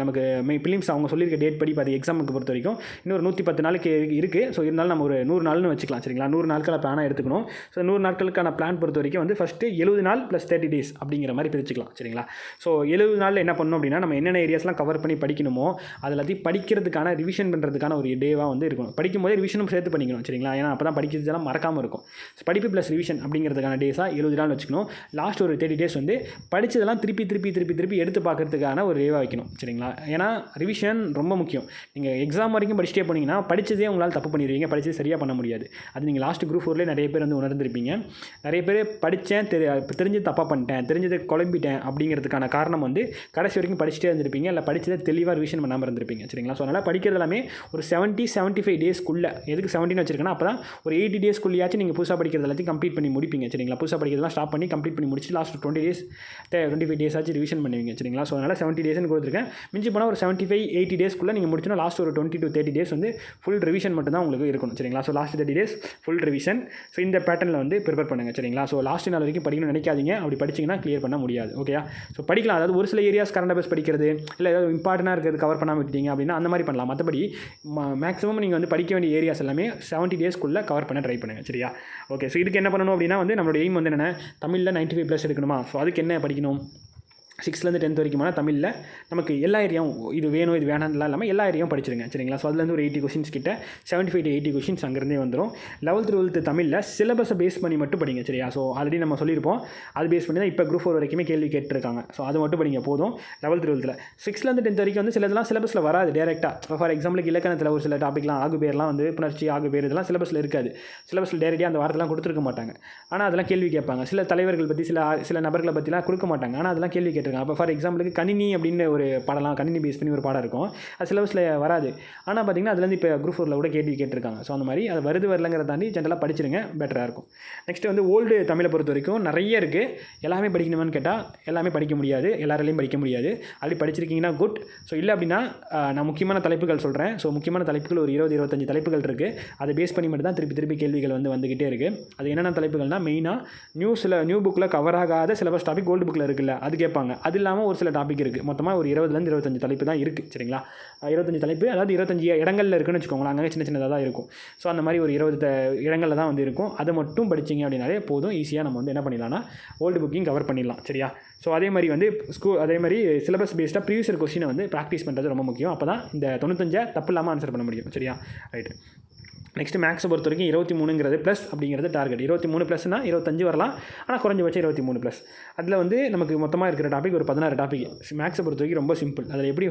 Speaker 1: நமக்கு மெய் பிலிம்ஸ் அவங்க சொல்லியிருக்க டேட் படி பார்த்து எக்ஸாமுக்கு பொறுத்த வரைக்கும் இன்னொரு நூற்றி பத்து நாளைக்கு இருக்குது ஸோ இருந்தாலும் நம்ம ஒரு நூறு நாள்னு வச்சுக்கலாம் சரிங்களா? நூறு நாட்களை பிளானாக எடுத்துக்கணும். ஸோ நூறு நாட்களுக்கான பிளான் பொறுத்த வரைக்கும் வந்து ஃபஸ்ட்டு எழுபது நாள் ப்ளஸ் தேர்ட்டி டேஸ் அப்படிங்கிற மாதிரி பிரிச்சுக்கலாம் சரிங்களா? ஸோ எழுபது நாளில் என்ன பண்ணணும் அப்படின்னா நம்ம என்னென்ன ஏரியாஸ்லாம் கவர் பண்ணி படிக்கணுமோ அது எல்லாத்தையும் படிக்கிறதுக்கான ரிவிஷன் பண்ணுறதுக்கான ஒரு டேவாக வந்து இருக்கணும். படிக்கும் போதே ரிவிஷனும் சேர்த்து பண்ணிக்கணும் சரிங்களா? ஏன்னா அப்போ தான் படிக்கிறதெல்லாம் மறக்காமல் இருக்கும். படிப்பு ப்ளஸ் ரிவிஷன் அப்படிங்கிறதுக்கான டேஸாக எழுபது நாள் வச்சுக்கணும். லாஸ்ட் ஒரு தேர்ட்டி டேஸ் வந்து படித்ததெல்லாம் திருப்பி திருப்பி திருப்பி திருப்பி எடுத்து பார்க்குறதுக்கான ஒரு டேவாக வைக்கணும் சரிங்களா? ஏன்னா ரிவிஷன் ரொம்ப முக்கியம். நீங்கள் எக்ஸாம் வரைக்கும் படிச்சுட்டே போனீங்கன்னா படித்ததே உங்களால் தப்பு பண்ணிடுவீங்க. படித்தது சரியாக பண்ண முடியாது. அது நீங்கள் லாஸ்ட் குரூப் ஃபோர்லேயே நிறைய பேர் வந்து உணர்ந்திருப்பீங்க. நிறைய பேர் படித்தேன் தெரி தெரிஞ்சு தப்பாக பண்ணிட்டேன் தெரிஞ்சதை குழம்பிட்டேன் அப்படிங்கிறதுக்கான காரணம் வந்து கடைசி வரைக்கும் படிச்சுட்டே இருந்திருப்பீங்க. இல்லை படித்ததை தெளிவாக ரிவிஷன் பண்ணாமல் இருந்திருப்பீங்க சரிங்களா? ஸோ அதனால் படிக்கிறது எல்லாமே ஒரு செவன்ட்டி செவன்ட்டி ஃபைவ் டேஸ்க்குள்ளே எதுக்கு செவன்ட்டின்னு வச்சிருக்கேன்னா அப்போ தான் ஒரு எயிட்டி டேஸ்க்குள்ளேயாச்சும் நீங்கள் புதுசாக படிக்கிறது எல்லாத்தையும் கம்ப்ளீட் பண்ணி முடிப்பீங்க சரிங்களா? புதுசாக படிக்கிறதெல்லாம் ஸ்டாப் பண்ணி கம்ப்ளீட் பண்ணி முடிச்சு last twenty days twenty five days ஆச்சு ரிவிஷன் பண்ணுவீங்க சரிங்களா? ஸோ அதனால் செவன்ட்டி டேஸ்னு கொடுத்துருக்கேன். மிஞ்சி போனால் ஒரு செவன்ட்டி ஃபைவ் எயிட்டி டேஸ்க்குள்ளே நீங்கள் முடிச்சுனா லாஸ்ட் ஒரு டுவெண்ட்டி டு தேர்ட்டி டேஸ் வந்து ஃபுல் ரிவிஷன் மட்டும் தான் உங்களுக்கு இருக்கணும் சரிங்களா? So last thirty days full revision so இந்த பேட்டர்னில் வந்து ப்ரிப்பேர் பண்ணுங்கள் சரிங்களா? ஸோ லாஸ்ட் நாள் வரைக்கும் படிக்கணும்னு நினைக்காதீங்க. அப்படி படிச்சிங்கன்னா கிளியர் பண்ண முடியாது ஓகேயா ஸோ படிக்கலாம். அதாவது ஒரு சில ஏரியாஸ் கரண்ட் அஃபேர்ஸ் படிக்கிறது இல்லை ஏதாவது இம்பார்ட்டனாக இருக்கிறது கவர் பண்ணாமல் விட்டீங்க அப்படின்னா அந்த மாதிரி பண்ணலாம். மற்றபடி மேக்ஸிமம் நீங்கள் வந்து படிக்க வேண்டிய ஏரியாஸ் எல்லாமே செவன்ட்டி டேஸ்க்குள்ளே கவர் பண்ண ட்ரை பண்ணுங்கள் சரியா? ஓகே ஸோ இதுக்கு என்ன பண்ணணும் அப்படின்னா வந்து நம்மளோட எய்ம் வந்து என்னென்ன தமிழில் நைன்ட்டி ஃபைவ் ப்ளஸ் எடுக்கணுமா? ஸோ அதுக்கு என்ன படிக்கணும்? know சிக்ஸ்த்லேருந்து டென்த் வரைக்குமான தமிழில் நமக்கு எல்லா ஏரியாவும் இது வேணும் இது வேணாம்லாம் இல்லாமல் எல்லா ஏரியாவும் படிச்சிருங்க. சரிங்களா? ஸோ அதுலேருந்து ஒரு எயிட்டி கொஷின்ஸ் கிட்ட seventy five to eighty questions அங்கேருந்தே வந்துடும் லெவல்த் டுவெல்த்து தமிழில் சிலபஸை பேஸ் பண்ணி மட்டும் படிங்க சரியா? ஸோ ஆல்ரெடி நம்ம சொல்லியிருப்போம். அது பேஸ் பண்ணி தான் இப்போ குரூப் ஃபோர் வரைக்குமே கேள்வி கேட்டிருக்காங்க. ஸோ அது மட்டும் படிங்க போதும். லெவல்த் டுவெல்த்தில் சிக்ஸ்த்லேருந்து டென்த் வரைக்கும் வந்து சிலதெல்லாம் சிலபஸில் வராது டேரெக்டாக ஃபார் எக்ஸாம்பிளுக்கு இலக்கணத்தில் ஒரு சில டாப்பிக்லாம் ஆகு பேர்லாம் வந்து புணர்ச்சி ஆகு பேர் இதெல்லாம் சிலபஸில் இருக்காது. சிலபஸில் டேரெக்டாக அந்த வார்த்தைலாம் கொடுத்துருக்க மாட்டாங்க. ஆனால் அதெல்லாம் கேள்வி கேட்பாங்க. சில தலைவர்கள் பற்றி சில சில நபர்களை பற்றிலாம் கொடுக்க மாட்டாங்க. ஆனால் அதெல்லாம் கேள்வி கேட்டிருக்காங்க அப்போ ஃபார் எக்ஸாம்பிளுக்கு கணினி அப்படின்னு ஒரு பாடலாம் கணினி பேஸ் பண்ணி ஒரு பாடம் இருக்கும். அது சிலபஸில் வராது. ஆனால் பார்த்தீங்கன்னா அதுலேருந்து இப்போ குரூப் ஃபோரில் கூட கேள்வி கேட்டிருக்காங்க. ஸோ அந்த மாதிரி அது வருது வரலங்கிறத தாண்டி ஜென்ரலாக படிச்சிருங்க பெட்டராக இருக்கும். நெக்ஸ்ட் வந்து ஓல்டு தமிழை பொறுத்த வரைக்கும் நிறைய இருக்குது எல்லாமே படிக்கணுமான்னு கேட்டால் எல்லாமே படிக்க முடியாது. எல்லாராலையும் படிக்க முடியாது. அப்படி படிச்சிருக்கீங்கன்னா குட் ஸோ இல்லை அப்படின்னா நான் முக்கியமான தலைப்புகள் சொல்கிறேன் ஸோ முக்கியமான தலைப்புகள் ஒரு இருபது இருபத்தஞ்சு தலைப்புகள் இருக்குது அதை பேஸ் பண்ணி மட்டும் தான் திருப்பி திருப்பி கேள்விகள் வந்து வந்துக்கிட்டே இருக்குது அது என்னென்ன தலைப்புகள்னால் மெயினாக நியூஸில் நியூ புக்கில் கவர் ஆகாத சிலபஸ் டாபிக் ஓல்டு புக்கில் இருக்குல்ல அது கேட்பாங்க. அது இல்லாமல் ஒரு சில டாபிக் இருக்குது மொத்தமாக ஒரு இருபதுலேருந்து இருபத்தஞ்சு தலைப்பு தான் இருக்குது சரிங்களா? இருபத்தஞ்சு தலைப்பு அதாவது இருபத்தஞ்சு இடங்களில் இருக்குன்னு வச்சுக்கோங்களேன். அங்கே சின்ன சின்னதாக தான் இருக்கும். ஸோ அந்த மாதிரி ஒரு இருபது இடங்களில் தான் வந்து இருக்கும். அதை மட்டும் படிச்சீங்க அப்படின்னாலே போதும். ஈஸியாக நம்ம வந்து என்ன பண்ணிடலாம்னா ஓல்டு புக்கிங் கவர் பண்ணிடலாம். சரியா? ஸோ அதே மாதிரி வந்து ஸ்கூல் அதே மாதிரி சிலபஸ் பேஸ்டாக ப்ரீவியஸ் கொஸ்டினை வந்து ப்ராக்டிஸ் பண்ணுறது ரொம்ப முக்கியம். அப்போ தான் இந்த தொண்ணூத்தஞ்சை தப்பு இல்லாமல் ஆன்சர் பண்ண முடியும். சரியா? ரைட்டு நெக்ஸ்ட் மேக்ஸை பொறுத்த வரைக்கும் இருபத்தி மூணுங்கிறது ப்ளஸ் அப்படிங்கிறது டார்கெட் இருபத்தி மூணு ப்ளஸ்னா இருபத்தஞ்சு வரலாம். ஆனால் குறைஞ்சபட்சம் இருபத்தி மூணு ப்ளஸ் அதில் வந்து நமக்கு மொத்தமாக இருக்கிற டாபிக் ஒரு பதினாறு டாபிக் மேக்ஸை பொறுத்த வரைக்கும் ரொம்ப சிம்பிள் அதில் எப்படி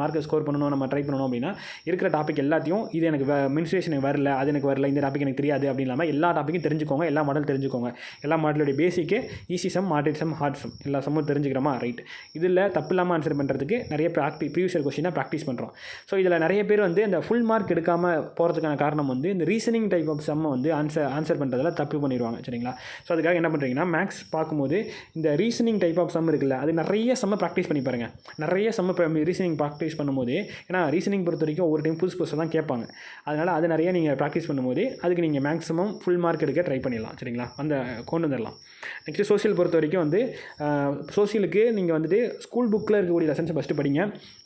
Speaker 1: மார்க்கை ஸ்கோர் பண்ணணும் நம்ம ட்ரை பண்ணணும் அப்படின்னா இருக்கிற டாபிக் எல்லாத்தையும் இது எனக்கு மின்சுவேஷன் எனக்கு வரல அது எனக்கு வரல இந்த டாபிக் எனக்கு தெரியாது அப்படின்னு இல்லாமல் எல்லா டாப்பிக்கும் தெரிஞ்சுக்கோங்க எல்லா மாடல் தெரிஞ்சுக்கோங்க. எல்லா மாடலுடைய basic easy sum model sum hard sum எல்லா சம்மும் தெரிஞ்சுக்கிறோமா? ரைட் இதில் தப்பு இல்லாமல் ஆன்சர் பண்ணுறதுக்கு நிறைய ப்ராக்டி ப்ரீவியஸ் கொஸ்டினாக ப்ராக்டிஸ் பண்ணுறோம் ஸோ இதில் நிறைய பேர் வந்து இந்த ஃபுல் மார்க் எடுக்காமல் போகிறதுக்கான காரணம் வந்து இந்த ரீசனிங் டைப் ஆஃப் சம்மை வந்து ஆன்சர் ஆன்சர் பண்ணுறதுல தப்பு பண்ணிடுவாங்க சரிங்களா? ஸோ அதுக்காக என்ன பண்ணுறீங்கன்னா மேக்ஸ் பார்க்கும்போது இந்த ரீசனிங் டைப் ஆஃப் சம் இருக்குல்ல அது நிறைய செம்ம ப்ராக்டிஸ் பண்ணி பாருங்கள் நிறைய செம்ம ரீசனிங் ப்ராக்டிஸ் பண்ணும்போது ஏன்னா ரீசனிங் பொறுத்த வரைக்கும் ஒவ்வொரு டைம் புதுசு புதுசாக தான் கேட்பாங்க. அதனால் அது நிறைய நீங்கள் ப்ராக்டிஸ் பண்ணும்போது அதுக்கு நீங்கள் மேக்ஸிமம் ஃபுல் மார்க் எடுக்க ட்ரை பண்ணிடலாம் சரிங்களா? அந்த கொண்டு வந்துடலாம். நெக்ஸ்ட்டு சோஷியல் பொறுத்த வரைக்கும் வந்து சோஷியலுக்கு நீங்கள் வந்துட்டு ஸ்கூல் புக்கில் இருக்கக்கூடிய லெசன்ஸ் ஃபஸ்ட்டு படிங்க.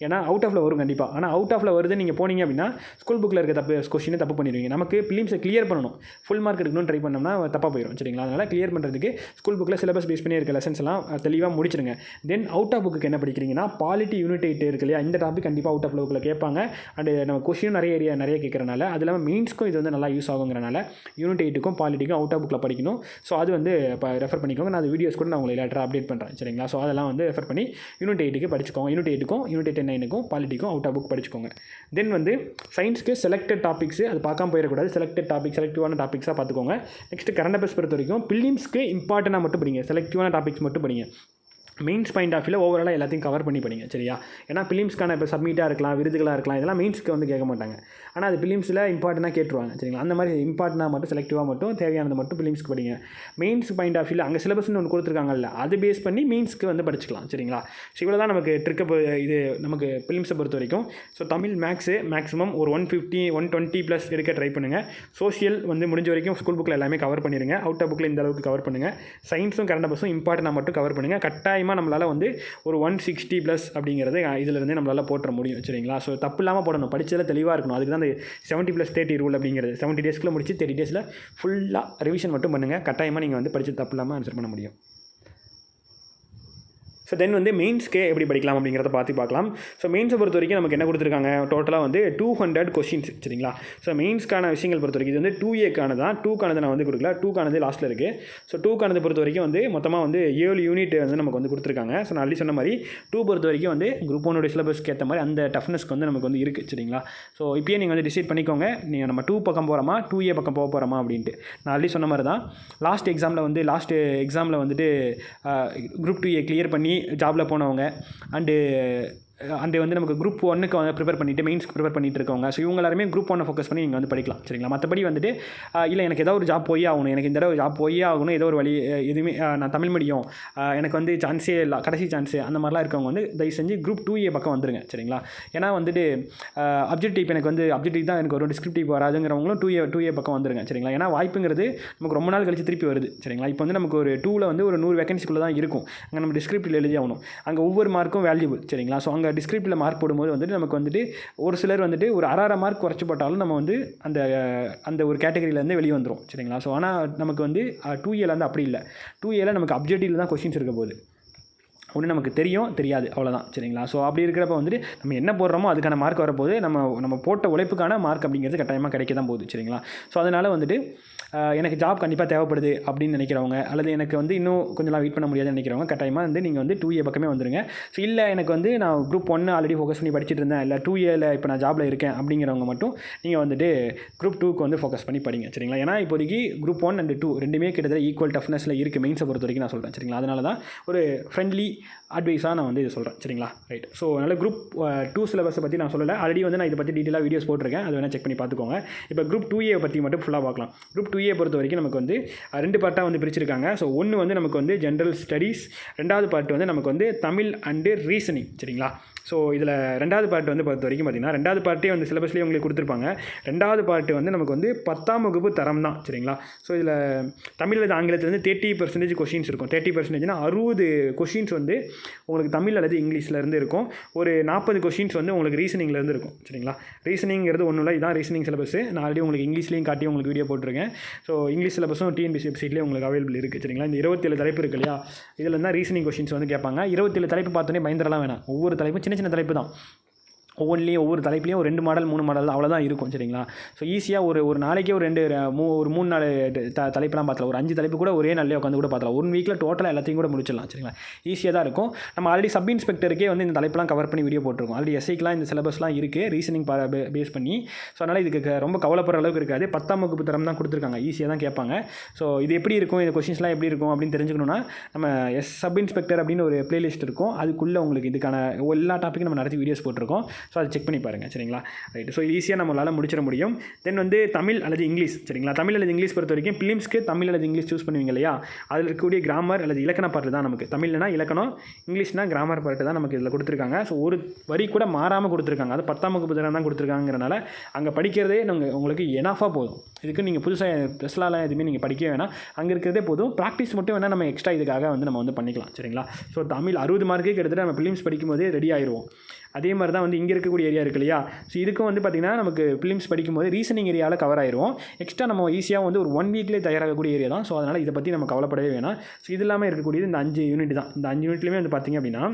Speaker 1: ஏன்னா அவுட் ஆஃபில் வரும் கண்டிப்பாக ஆனால் அவுட் ஆஃபில் வருது நீங்கள் போனீங்க அப்படின்னா ஸ்கூல் புக்கில் இருக்க தப்பு கொஸ்டினே தப்பு பண்ணிடுவீங்க நமக்கு ஃபிலிம்ஸை கிளியர் பண்ணணும். ஃபுல் மார்க் எடுக்கணும்னு ட்ரை பண்ணோம்னா தப்பாக போயிடும் சரிங்களா? அதனால் கிளியர் பண்ணுறதுக்கு ஸ்கூல் புக்கில் சிலபஸ் பேஸ் பண்ணி இருக்க லெசன்ஸ் எல்லாம் தெளிவாக முடிச்சிருங்க. தென் அவுட் ஆஃப் புக்கு என்ன படிக்கிறீங்கன்னா பாலிட்டி யூனிட் எயிட் இருக்கு இல்லையா? இந்த டாபிக் கண்டிப்பாக அவுட் ஆஃப் புக்கில் கேட்பாங்க. அண்ட் நம்ம கொஷினும் நிறைய ஏரியா நிறைய கேட்கறனால அது இல்லாமல் மெயின்ஸ்க்கும் இது வந்து நல்லா யூஸ் ஆகுங்கிறனால யூனிட் எயிட்டுக்கும் பாலிட்டிக்கும் அவுட் ஆஃப் புக்கில் படிக்கணும். ஸோ அது வந்து இப்போ ரெஃபர் பண்ணிக்கோங்க. நான் அது வீடியோஸ் கூட நான் உங்களுக்கு லேட்டராக அப்டேட் பண்ணுறேன் சரிங்களா? ஸோ அதெல்லாம் வந்து ரெஃபர் பண்ணி யூனிட் எயிட்டுக்கு படிச்சுக்கோங்க. யூனிட் எயிட்டுக்கும் யூனிட் எயிட் நைனுக்கும் பாலிட்டிக்கும் அவுட் ஆஃப் புக் படிச்சுக்கோங்க. தென் வந்து சயின்ஸ்க்கு செலக்டட் டாபிக்ஸ் அது பார்க்காம போயிடக்கூடாது. செலக்டட் டாபிக் செலக்டிவான டாபிக்ஸாக பார்த்துக்கோங்க. நெக்ஸ்ட் கரண்ட் அஃபேர்ஸ் பொறுத்த வரைக்கும் பிலிம்ஸ்க்கு இம்பார்ட்டண்டாக மட்டும் படிங்க. செலக்டிவான டாபிக்ஸ் மட்டும் படிங்க. மெயின்ஸ் பாயிண்ட் ஆஃப் வியூவில் ஓவராலாக எல்லாத்தையும் கவர் பண்ணி படிங்க சரியா? ஏன்னா ஃபிலிம்ஸ்க்கான இப்போ சப்மிட்டாக இருக்கலாம் விருதுகளாக இருக்கலாம் இதெல்லாம் மெயின்ஸ்க்கு வந்து கேட்க மாட்டாங்க. ஆனால் அது ஃபிலிம்ஸில் இம்பார்ட்டனாக கேட்டுருவாங்க சரிங்களா? அந்த மாதிரி இம்பார்ட்டனாக மட்டும் செலக்டிவாக மட்டும் தேவையானது மட்டும் ஃபிலிம்ஸ்க்கு படிங்க. மெயின்ஸ் பாயிண்ட் ஆஃப் வியூவில் அங்கே சிலபஸ்னு ஒன்று கொடுத்துருக்காங்கல்ல அது பேஸ் பண்ணி மெயின்ஸ்க்கு வந்து படிச்சுக்கலாம் சரிங்களா? ஸோ இவ்வளோ தான் நமக்கு ட்ரிக்கை இது நமக்கு பிலிம்ஸை பொறுத்த வரைக்கும். ஸோ தமிழ் மேக்ஸு மேக்ஸிமம் ஒரு one fifty one twenty plus எடுக்க ட்ரை பண்ணுங்கள் சோஷியல் வந்து முடிஞ்ச வரைக்கும் ஸ்கூல் புக்கில் எல்லாமே கவர் பண்ணிடுங்க அவுட் ஆஃப் புக்கில் இந்த அளவுக்கு கவர் பண்ணுங்கள் சயின்ஸும் கரண்ட் அஃபேர்ஸும் இம்பார்ட்டனாக மட்டும் கவர் பண்ணுங்கள் கட்டாயமாக நம்மளால் வந்து ஒரு ஒன் சிக்ஸ்டி ப்ளஸ் அப்படிங்கிறது இதிலிருந்தே நம்மளால் போட்டுற முடியும். சரிங்களா? ஸோ தப்பு இல்லாமல் போடணும். படித்ததில் தெளிவாக இருக்கணும். அதுக்கு தான் அந்த செவன்ட்டி ப்ளஸ் தேர்ட்டி ரூல் அப்படிங்கிறது. செவன்ட்டி டேஸ்க்குள்ள முடிச்சு தேர்ட்டி டேஸில் ஃபுல்லாக ரிவிஷன் மட்டும் பண்ணுங்கள் கட்டாயமாக நீங்கள் வந்து படிச்சது தப்பு இல்லாமல் ஆன்சர் பண்ண முடியும். ஸோ தென் வந்து மெயின்ஸ்க்கே எப்படி படிக்கலாம் அப்படிங்கிறத பார்த்து பார்க்கலாம். ஸோ மெயின்ஸை பொறுத்த வரைக்கும் நமக்கு என்ன கொடுத்துருக்காங்க? டோட்டலாக வந்து டூ ஹண்ட்ரட் கொஸ்டின்ஸ் சரிங்களா? ஸோ மெயின்ஸ்க்கான விஷயங்கள் பொறுத்த வரைக்கும் இது வந்து டூ ஏக்கான தான் டூக்கானது நான் வந்து கொடுக்கல. டூக்கானது லாஸ்ட்டில் இருக்குது ஸோ டூக்கானது பொறுத்த வரைக்கும் வந்து மொத்தமாக வந்து ஏழு யூனிட் வந்து நமக்கு வந்து கொடுத்துருக்காங்க. ஸோ நான் ஆல்ரெடி சொன்ன மாதிரி டூ பொறுத்த வரைக்கும் வந்து குரூப் ஒன்னோட சிலபஸ்க்கு ஏற்ற மாதிரி அந்த டஃப்னஸ்க்கு வந்து நமக்கு வந்து இருக்குது சரிங்களா? ஸோ இப்போயே நீங்கள் வந்து டிசைட் பண்ணிக்கோங்க. நீங்கள் நம்ம டூ பக்கம் போகிறோமா டூ ஏ பக்கம் போக போகிறோமா அப்படின்ட்டு. நான் ஆல்ரெடி சொன்ன மாதிரி தான் லாஸ்ட் எக்ஸாமில் வந்து லாஸ்ட் எக்ஸாமில் வந்துட்டு குரூப் டூ ஏ கிளியர் பண்ணி ஜாபில் போனவங்க. அண்டு அண்ட் வந்து நமக்கு குரூப் ஒன்னுக்கு வந்து ப்ரிப்பேர் பண்ணிவிட்டு மெயின்ஸ்க்கு ப்ரிப்பேர் பண்ணிட்டு இருக்கவங்க. ஸோ இவங்க எல்லாருமே குரூப் ஒன்னை ஃபோக்கஸ் பண்ணி நீங்கள் வந்து படிக்கலாம் சரிங்களா? மற்றபடி வந்துட்டு இல்லை எனக்கு ஏதோ ஒரு ஜாப் போயே ஆகணும் எனக்கு இந்த தடவை ஜாப் போயே ஆகணும் ஏதோ ஒரு வழி எதுவுமே நான் தமிழ் மீடியம் எனக்கு வந்து சான்ஸே இல்லை கடைசி சான்ஸு அந்த மாதிரிலாம் இருக்கவங்க வந்து தயவு செஞ்சு குரூப் டூ ஏ பக்கம் வந்துருங்க சரிங்களா? ஏன்னா வந்துட்டு அப்ஜெக்டிவ் எனக்கு வந்து அப்ஜெக்டிவ் தான் எனக்கு ஒரு டிஸ்கிரிப்டிவ் வராதுங்கிறவங்களும் டூ ஏ டூ ஏ பக்கம் வந்துருங்க சரிங்களா? ஏன்னா வாய்ப்புங்கிறது நமக்கு ரொம்ப நாள் கழிச்சு திருப்பி வருது சரிங்களா? இப்போ வந்து நமக்கு ஒரு டூவில் வந்து ஒரு நூறு வேகன்சிக்குள்ளே தான் இருக்கும். அங்கே நம்ம டிஸ்கிரிப்டிவ் எழுதி ஆகணும். அங்கே ஒவ்வொரு மார்க்கும் வேல்யூபிள் சரிங்களா? ஸோ அங்கே டிஸ்கிரிப்டில் மார்க் போடும்போது வந்துட்டு நமக்கு வந்துட்டு ஒரு சிலர் வந்துட்டு ஒரு அரை அரை மார்க் குறைச்சி போட்டாலும் நம்ம வந்து அந்த அந்த ஒரு கேட்டகரியிலேருந்து வெளியே வந்துடும் சரிங்களா? ஸோ ஆனால் நமக்கு வந்து டூ ஏல வந்து அப்படி இல்லை. டூ ஏல நமக்கு அப்ஜெக்டிவில் தான் கொஷின்ஸ் இருக்க போகுது. ஒன்று நமக்கு தெரியும் தெரியாது. அவ்வளோதான் சரிங்களா? ஸோ அப்படி இருக்கிறப்ப வந்துட்டு நம்ம என்ன போடுறோமோ அதுக்கான மார்க் வரப்போது நம்ம நம்ம போட்ட உழைப்புக்கான மார்க் அப்படிங்கிறது கட்டாயமாக கிடைக்க தான் போகுது. சரிங்களா? ஸோ அதனால் வந்துட்டு எனக்கு ஜாப் கண்டிப்பாக தேவைப்படுது அப்படின்னு நினைக்கிறவங்க அல்லது எனக்கு வந்து இன்னும் கொஞ்சம் வெயிட் பண்ண முடியாதுன்னு நினைக்கிறவங்க கட்டாயமாக வந்து நீங்கள் வந்து டூ ஏ பக்கமே வந்துருங்க. ஸோ இல்லை எனக்கு வந்து நான் குரூப் ஒன்று ஆல்ரெடி ஃபோக்கஸ் பண்ணி படிச்சுட்டு இருந்தேன். இல்லை டூ ஏல இப்போ நான் ஜாபில் இருக்கேன் அப்படிங்கிறவங்க மட்டும் நீங்கள் வந்துட்டு குரூப் டூக்கு வந்து ஃபோக்கஸ் பண்ணி படிங்க. சரிங்களா? ஏன்னா இப்போதைக்கு குரூப் ஒன் அண்ட் டூ ரெண்டுமே கிட்டத்தட்ட ஈக்குவல் டஃப்னஸில் இருக்குது மெயின்ஸை பொறுத்த வரைக்கும் நான் சொல்கிறேன் சரிங்களா? அதனால தான் ஒரு ஃப்ரெண்ட்லி அட்வைஸாக நான் வந்து இது சொல்கிறேன் சரிங்களா? ரைட் ஸோ அதனால் குரூப் டூ சிலபஸை பற்றி நான் சொல்லலை. ஆல்ரெடி வந்து நான் இதை பற்றி டீட்டெயிலாக வீடியோஸ் போட்டிருக்கேன். அது வேணால் செக் பண்ணி பார்த்துக்கோங்க. இப்போ குரூப் டூ ஏ பற்றி மட்டும் ஃபுல்லாக பார்க்கலாம். குரூப் டூ ஏ பொறுத்த வரைக்கும் நமக்கு வந்து ரெண்டு பார்ட்டாக வந்து பிரிச்சிருக்காங்க. ஸோ ஒன்று வந்து நமக்கு வந்து ஜென்ரல் ஸ்டடீஸ் ரெண்டாவது பார்ட் வந்து நமக்கு வந்து தமிழ் அண்டு ரீசனிங் சரிங்களா? ஸோ இதில் ரெண்டாவது பார்ட் வந்து பொறுத்த வரைக்கும் பார்த்தீங்கன்னா ரெண்டாவது பார்ட்டே வந்து சிலபஸ்லேயே உங்களுக்கு கொடுத்துருப்பாங்க. ரெண்டாவது பார்ட்டு வந்து நமக்கு வந்து பத்தாம் வகுப்பு தரம் தான் சரிங்களா? ஸோ இதில் தமிழ் அல்லது ஆங்கிலத்தில் வந்து தேர்ட்டி பர்சன்டேஜ் கொஷின்ஸ் இருக்கும். தேர்ட்டி பர்சன்டேஜ்னா அறுபது கொஷின்ஸ் வந்து உங்களுக்கு தமிழ் அல்லது இங்கிலீஷில் இருந்து இருக்கும். ஒரு நாற்பது கொஷின்ஸ் வந்து உங்களுக்கு ரீசனிங்லேருந்து இருக்கும் சரிங்களா? ரீசனிங்கிறது ஒன்றும் இல்லை. இதான் ரீசனிங் சிலபஸ் நான் ஆல்ரெடி உங்களுக்கு இங்கிலீஷ்லேயும் காட்டி உங்களுக்கு வீடியோ போட்டிருக்கேன். ஸோ இங்கிலீஷ் சிலபஸும் டிஎன்பிசி வெப்சைட்லேயே உங்களுக்கு அவைலபிள் இருக்குது சரிங்களா? இந்த இருபத்தேழு தலைப்பு இருக்கு இல்லையா? இதில் தான் ரீசனிங் கொஷின்ஸ் வந்து கேட்பாங்க. இருபத்தேழு தலைப்பு பார்த்தோன்னே பயந்துடலாம் வேணாம். ஒவ்வொரு தலைப்பும் சின்ன சின்ன தலைப்பு தான் ஒவ்வொன்றிலையும் ஒவ்வொரு தலைப்புலையும் ஒரு ரெண்டு மாடல் மூணு மாடல் அவ்வளோதான் இருக்கும் சரிங்களா? ஸோ ஈஸியாக ஒரு ஒரு நாளைக்கே ஒரு ரெண்டு மூ ஒரு மூணு நாலு த தலைப்பெலாம் பார்த்தலாம் ஒரு அஞ்சு தலைப்பு கூட ஒரே நாளிலே உட்காந்து கூட பார்த்தலாம் ஒன் வீக்கில் டோட்டலாக எல்லாத்தையும் கூட முடிச்சிடலாம் சரிங்களா? ஈஸியாக தான் இருக்கும். நம்ம ஆல்ரெடி சப் இன்ஸ்பெக்டருக்கே வந்து இந்த தலைப்பெலாம் கவர் பண்ணி வீடியோ போட்டிருக்கோம். ஆல்ரெடி எஸ்ஐக்கெலாம் இந்த சிலபஸ்லாம் இருக்குது ரீசனிங் பேஸ் பண்ணி. ஸோ அதனால் இதுக்கு ரொம்ப கவலைப்படுற அளவுக்கு இருக்காது. பத்தாம் வகுப்பு தரம் தான் கொடுத்துருக்காங்க. ஈஸியாக தான் கேட்பாங்க. ஸோ இது எப்படி இருக்கும்? இந்த கொஷின்ஸ்லாம் எப்படி இருக்கும்? அப்படின்னு தெரிஞ்சுக்கணுன்னா நம்ம எஸ் சப் இன்ஸ்பெக்டர் அப்படின்னு ஒரு பிளேலிஸ்ட் இருக்கும். அதுக்குள்ளே உங்களுக்கு இதுக்கான எல்லா டாப்பிக்கும் நம்ம நடத்தி வீடியோஸ் போட்டிருக்கோம். ஸோ அதை செக் பண்ணி பாருங்கள் சரிங்களா? ரைட் ஸோ ஈஸியாக நம்மளால் முடிச்சிட முடியும். தென் வந்து தமிழ் அல்லது இங்கிலீஷ் சரிங்களா? தமிழ் அல்லது இங்கிலீஷ் பொறுத்த வரைக்கும் ஃபிலிம்ஸ்க்கு தமிழ் அல்லது இங்கிலீஷ் சூஸ் பண்ணுவீங்க இல்லையா? அதில் இருக்கக்கூடிய கிராமர் அல்லது இலக்கண பாட்டு தான் நமக்கு. தமிழ்னா இலக்கணம் இங்கிலீஷ்னா கிராமர் பாட்டு தான் நமக்கு இதில் கொடுத்துருக்காங்க. ஸோ ஒரு வரி கூட மாறாமல் கொடுத்துருக்காங்க. அது பத்தாம் வகுப்பு தினம் தான் கொடுத்துருக்காங்கிறனால அங்கே படிக்கிறதே நாங்கள் உங்களுக்கு எனாஃபாக போதும். இதுக்கு நீங்கள் புதுசாக ஸ்பெஷலாலாம் எதுவுமே நீங்கள் படிக்கவே வேணாம். அங்கே இருக்கிறதே போதும். ப்ராக்டிஸ் மட்டும் வேணால் நம்ம எக்ஸ்ட்ரா இதுக்காக வந்து நம்ம வந்து பண்ணிக்கலாம் சரிங்களா? ஸோ தமிழ் அறுபது மார்க்கே கிட்டத்தட்ட நம்ம ஃபிலிம்ஸ் படிக்கும்போதே ரெடி ஆயிடுவோம் அதே மாதிரி தான் வந்து இங்கே இருக்கக்கூடிய ஏரியா இருக்கு இல்லையா? ஸோ இதுக்கும் வந்து பார்த்திங்கன்னா நமக்கு ஃபிலிம்ஸ் படிக்கும்போது ரீசனிங் ஏரியாவில் கவர் ஆயிரும். எக்ஸ்ட்ரா நம்ம ஈஸியாக வந்து ஒரு ஒன் வீக்லேயே தயாராகக்கூடிய ஏரியா தான். ஸோ அதனால் இதை பற்றி நம்ம கவலைப்படவே வேணாம். ஸோ இது இல்லாமல் இருக்கக்கூடியது இந்த அஞ்சு யூனிட் தான். இந்த அஞ்சு யூனிட்லேயுமே வந்து பார்த்திங்க அப்படின்னா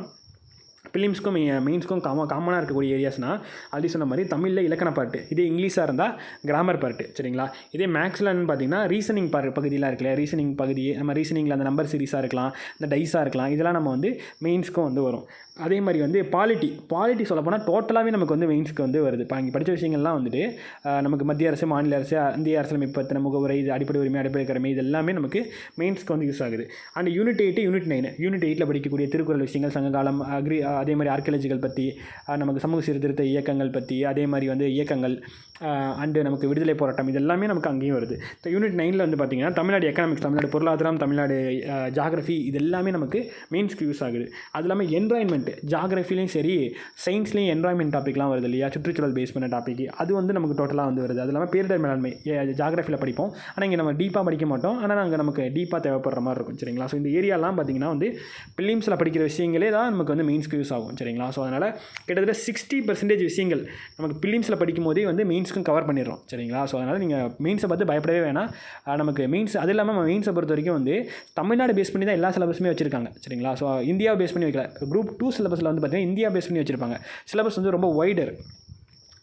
Speaker 1: பிலிம்ஸ்க்கும் மெயின்ஸ்க்கும் காம காமனாக இருக்கக்கூடிய ஏரியாஸ்னால் ஆல்ரெடி சொன்ன மாதிரி தமிழில் இலக்கண பாட்டு இதே இங்கிலீஷாக இருந்தால் கிராமர் பார்ட்டு சரிங்களா? இதே மேக்ஸ்லன்னு பார்த்தீங்கன்னா ரீசனிங் பாரு பகுதியெலாம் இருக்குல்ல ரீசனிங் பகுதி நம்ம ரீசனிங்கில் அந்த நம்பர் சீரிஸாக இருக்கலாம் இந்த டைஸாக இருக்கலாம் இதெல்லாம் நம்ம வந்து மெயின்ஸ்க்கும் வந்து வரும். அதே மாதிரி வந்து பாலிட்டி பாலிட்டி சொல்ல போனால் டோட்டலாகவே நமக்கு வந்து மெயின்ஸ்க்கு வந்து வருது. இப்போ இங்கே படித்த விஷயங்கள்லாம் வந்துட்டு நமக்கு மத்திய அரசு மாநில அரசு இந்திய அரசியலமைப்பு பற்றின முகவுரை இது அடிப்படை உரிமை அடிப்படை கடமை இது எல்லாமே நமக்கு மெயின்ஸ்க்கு வந்து யூஸ் ஆகுது. And unit eight unit nine unit எயிட்டில் படிக்கக்கூடிய திருக்குறள் விஷயங்கள் சங்ககாலம் அக்ரி அதே மாதிரி ஆர்கியாலஜிகள் பற்றி நமக்கு சமூக சீர்திருத்த இயக்கங்கள் பற்றி அதே மாதிரி வந்து இயக்கங்கள் அண்டு நமக்கு விடுதலை போராட்டம் இது எல்லாமே நமக்கு அங்கேயும் வருது. இப்போ யூனிட் நைனில் வந்து பார்த்திங்கன்னா தமிழ்நாடு எக்கனாமிக்ஸ் தமிழ்நாடு பொருளாதாரம் தமிழ்நாடு ஜாகிரஃபி இது எல்லாமே நமக்கு மெயின்ஸ்க்கு யூஸ் ஆகுது. அது இல்லாமல் என்வாயன்மெண்ட் ஜாகிரஃபிலையும் சரி சயின்ஸ்லேயும் என்வாயன்மெண்ட் டாப்பிக்லாம் வருது இல்லையா? சுற்றுச்சூழல் பேஸ் பண்ண டாபிக் அது வந்து நமக்கு டோட்டலாக வந்து வருது. அது இல்லாமல் பேரிடர் மேலாண்மை ஜாகிரஃபியில் படிப்போம். ஆனால் இங்கே நம்ம டீப்பாக படிக்க மாட்டோம். ஆனால் நாங்கள் நமக்கு டீப்பாக தேவைப்படுற மாதிரி இருக்கும் சரிங்களா? ஸோ இந்த ஏரியாலாம் பார்த்திங்கன்னா வந்து பிலிம்ஸில் படிக்கிற விஷயங்களே தான் நமக்கு வந்து மெயின்ஸ்க்கு யூஸ் ஆகும் சரிங்களா? ஸோ அதனால் கிட்டத்தட்ட சிக்ஸ்டி பர்சன்டேஜ் விஷயங்கள் நமக்கு பிலிம்ஸில் படிக்கும் போதே வந்து மெயின்ஸ்க்கும் கவர் பண்ணிடுறோம் சரிங்களா? ஸோ அதனால் நீங்கள் மெயின்ஸை பார்த்து பயப்படவே வேணாம். நமக்கு மெயின்ஸ் அது இல்லாமல் மெயின்ஸை பொறுத்த வரைக்கும் வந்து தமிழ்நாடு பேஸ் பண்ணி தான் எல்லா சிலபஸுமே வச்சிருக்காங்க சரிங்களா? ஸோ இந்தியாவை பேஸ் பண்ணி வைக்கல. குரூப் டூ சிலபஸில் வந்து பார்த்தீங்கன்னா இந்தியா பேஸ் பண்ணி வச்சிருப்பாங்க. சிலபஸ் வந்து ரொம்ப ஒய்டர்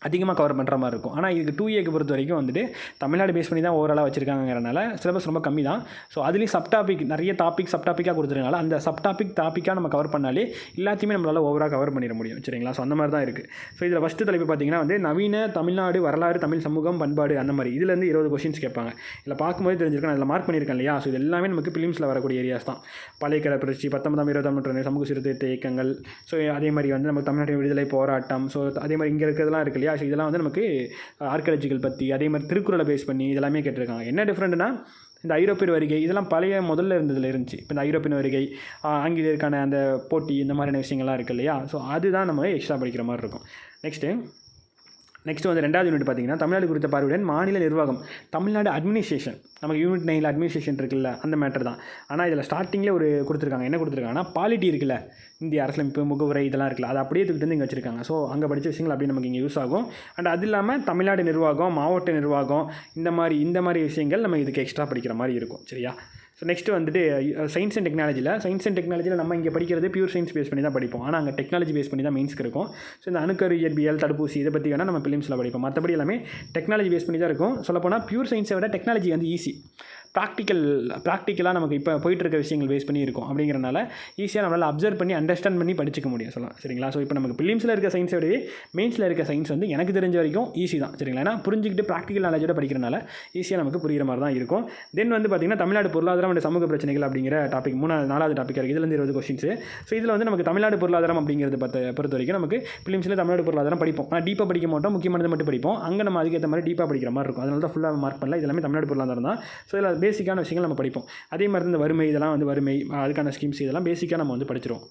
Speaker 1: அதிகமாக கவர் பண்ணுற மாதிரி இருக்கும். ஆனால் இதுக்கு டூ ஏக்கு பொறுத்த வரைக்கும் வந்துட்டு தமிழ்நாடு பேஸ் பண்ணி தான் ஓவராலாக வச்சிருக்காங்கறனால சிலபஸ் ரொம்ப கம்மி தான் ஸோ அதுலேயும் சப் டாபிக் நிறைய டாபிக் சப் டாப்பிக்காக கொடுத்துருக்கனால அந்த சப் டாபிக் டாப்பிக்காக நம்ம கவர் பண்ணாலே எல்லாத்தையுமே நம்மளால் ஓவராக கவர் பண்ணிட முடியும். சரிங்களா? ஸோ அந்த மாதிரி தான் இருக்குது ஸோ இதில் ஃபஸ்ட்டு தலைப்பு பார்த்தீங்கன்னா வந்து நவீன தமிழ்நாடு வரலாறு தமிழ் சமூகம் பண்பாடு அந்த மாதிரி. இதுலேருந்து இருபது கொஷின்ஸ் கேட்பாங்க. இல்லை பார்க்கும்போது தெரிஞ்சிருக்கேன் அதில் மார்க் பண்ணியிருக்கேன் இல்லையா? ஸோ இது எல்லாமே நமக்கு ஃபிலிம்ஸில் வரக்கூடிய ஏரியாஸ் தான். பழைய கலை புரட்சி பத்தொன்பதாம் இருபதாம் நூற்றாண்டு சமூக சீர்திருத்த இயக்கங்கள். ஸோ அதே மாதிரி வந்து நம்ம தமிழ்நாட்டின் விடுதலை போராட்டம். ஸோ அதே மாதிரி இங்கே இருக்கிறதுலாம் இருக்கு இல்லையா? ஸோ இதெல்லாம் வந்து நமக்கு ஆர்கியாலஜிக்கல் பற்றி அதே மாதிரி திருக்குறளை பேஸ் பண்ணி இதெல்லாமே கேட்டிருக்காங்க. என்ன டிஃப்ரெண்ட்னா இந்த ஐரோப்பியர் வருகை இதெல்லாம் பழைய முதல்ல இருந்ததில் இருந்துச்சு. இப்போ இந்த ஐரோப்பியன் வருகை ஆங்கிலேயருக்கான அந்த போட்டி இந்த மாதிரியான விஷயங்கள்லாம் இருக்கு இல்லையா? ஸோ அதுதான் நம்ம எக்ஸ்ட்ரா படிக்கிற மாதிரி இருக்கும். நெக்ஸ்ட்டு நெக்ஸ்ட் வந்து ரெண்டாவது யூனிட் பார்த்தீங்கன்னா தமிழ்நாடு குறித்த பார்வையுடன் மாநில நிர்வாகம் தமிழ்நாடு அட்மினிஸ்ட்ரேஷன் நமக்கு யூனிட் நைனில் அட்மினிஸ்ட்ரேஷன் இருக்குல்ல அந்த மேட்டர் தான். ஆனால் இதில் ஸ்டார்டிங்கில் ஒரு கொடுத்துருக்காங்க. என்ன கொடுத்துருக்காங்கன்னா பாலிட்டி இருக்குல்ல. இந்திய அரசியலமைப்பு முகவுரை இதெல்லாம் இருக்குல்ல. அதை அப்படியே தூக்கிட்டு வந்து இங்கே வச்சிருக்காங்க. ஸோ அங்கே படித்த விஷயங்கள் அப்படியே நமக்கு இங்கே யூஸ் ஆகும். அண்ட் அது இல்லாமல் தமிழ்நாடு நிர்வாகம் மாவட்ட நிர்வாகம் இந்த மாதிரி இந்த மாதிரி விஷயங்கள் நம்ம இதுக்கு எக்ஸ்ட்ரா படிக்கிற மாதிரி இருக்கும். சரியா? ஸோ நெக்ஸ்ட்டு வந்துட்டு சயின்ஸ் அண்ட் டெக்னாலஜியில் சயின்ஸ் அண்ட் டெக்னாலஜியில் நம்ம இங்கே படிக்கிறது பியூர் சயின்ஸ் பேஸ் பண்ணி தான் படிப்போம். ஆனால் அங்கே டெக்னாலஜி பேஸ் பண்ணி தான் மெயின்ஸ்க்கு இருக்கும் ஸோ இந்த அணுக்கரு இயற்பியல் தடுப்பூசி இதை பற்றி வேணால் நம்ம பிலிம்ஸில் படிப்போம். மற்றபடி எல்லாமே டெக்னாலஜி பேஸ் பண்ணி தான் இருக்கும். சொல்லப்போனால் பியூர் சயின்ஸை விட டெக்னாலஜி வந்து ஈஸி ப்ராக்டிக்கல் ப்ராக்டிக்கலாக நமக்கு இப்போ போயிட்டு இருக்க விஷயங்கள் பேஸ் பண்ணி இருக்கும். அப்படிங்கிறனால ஈஸியாக நம்மளால் அப்சர்வ் பண்ணி அண்டர்ஸ்டாண்ட் பண்ணி படிச்சுக்க முடியும் சொல்லலாம். சரிங்களா? ஸோ இப்போ நமக்கு பிலிம்ஸில் இருக்க சயின்ஸை விட மெயின்ஸில் இருக்க சயின்ஸ் வந்து எனக்கு தெரிஞ்ச வரைக்கும் ஈஸி தான். சரிங்களா? ஏன்னா புரிஞ்சுக்கிட்டு ப்ராக்டிக்கல் நாலேஜோட படிக்கிறனால ஈஸியாக நமக்கு புரிகிற மாதிரி தான் இருக்கும். தென் வந்து பார்த்திங்கன்னா தமிழ்நாடு பொருளாதாரம் அண்ட் சமூக பிரச்சனைகள் அப்படிங்கிற டாபிக் மூணாவது நாலாவது டாபிக் இருக்குது இதுலேருந்து இருபது கொஸ்டின்ஸ் ஸோ இதில் வந்து நமக்கு தமிழ்நாடு பொருளாதாரம் அப்படிங்கிறது பார்த்த பொறுத்த வரைக்கும் நமக்கு ஃபிலிம்ஸில் தமிழ்நாடு பொருளாதாரம் படிப்போம். ஆனால் டீப்பாக படிக்க மாட்டோம் முக்கியமானது மட்டும் படிப்போம். அங்கே நம்ம அதுக்கேற்ற மாதிரி டீப்பாக படிக்கிற மாதிரி இருக்கும். அதனால தான் ஃபுல்லாக மார்க் பண்ணல. இதெல்லாமே தமிழ்நாடு பொருளாதாரம் தான். ஸோ இதில் பேசிக்கான விஷயங்கள் நம்ம படிப்போம். அதே மாதிரி இந்த வறுமை இதெல்லாம் வந்து வறுமை அதுக்கான ஸ்கீம்ஸ் இதெல்லாம் பேசிக்காக நம்ம வந்து படிச்சிருவோம்.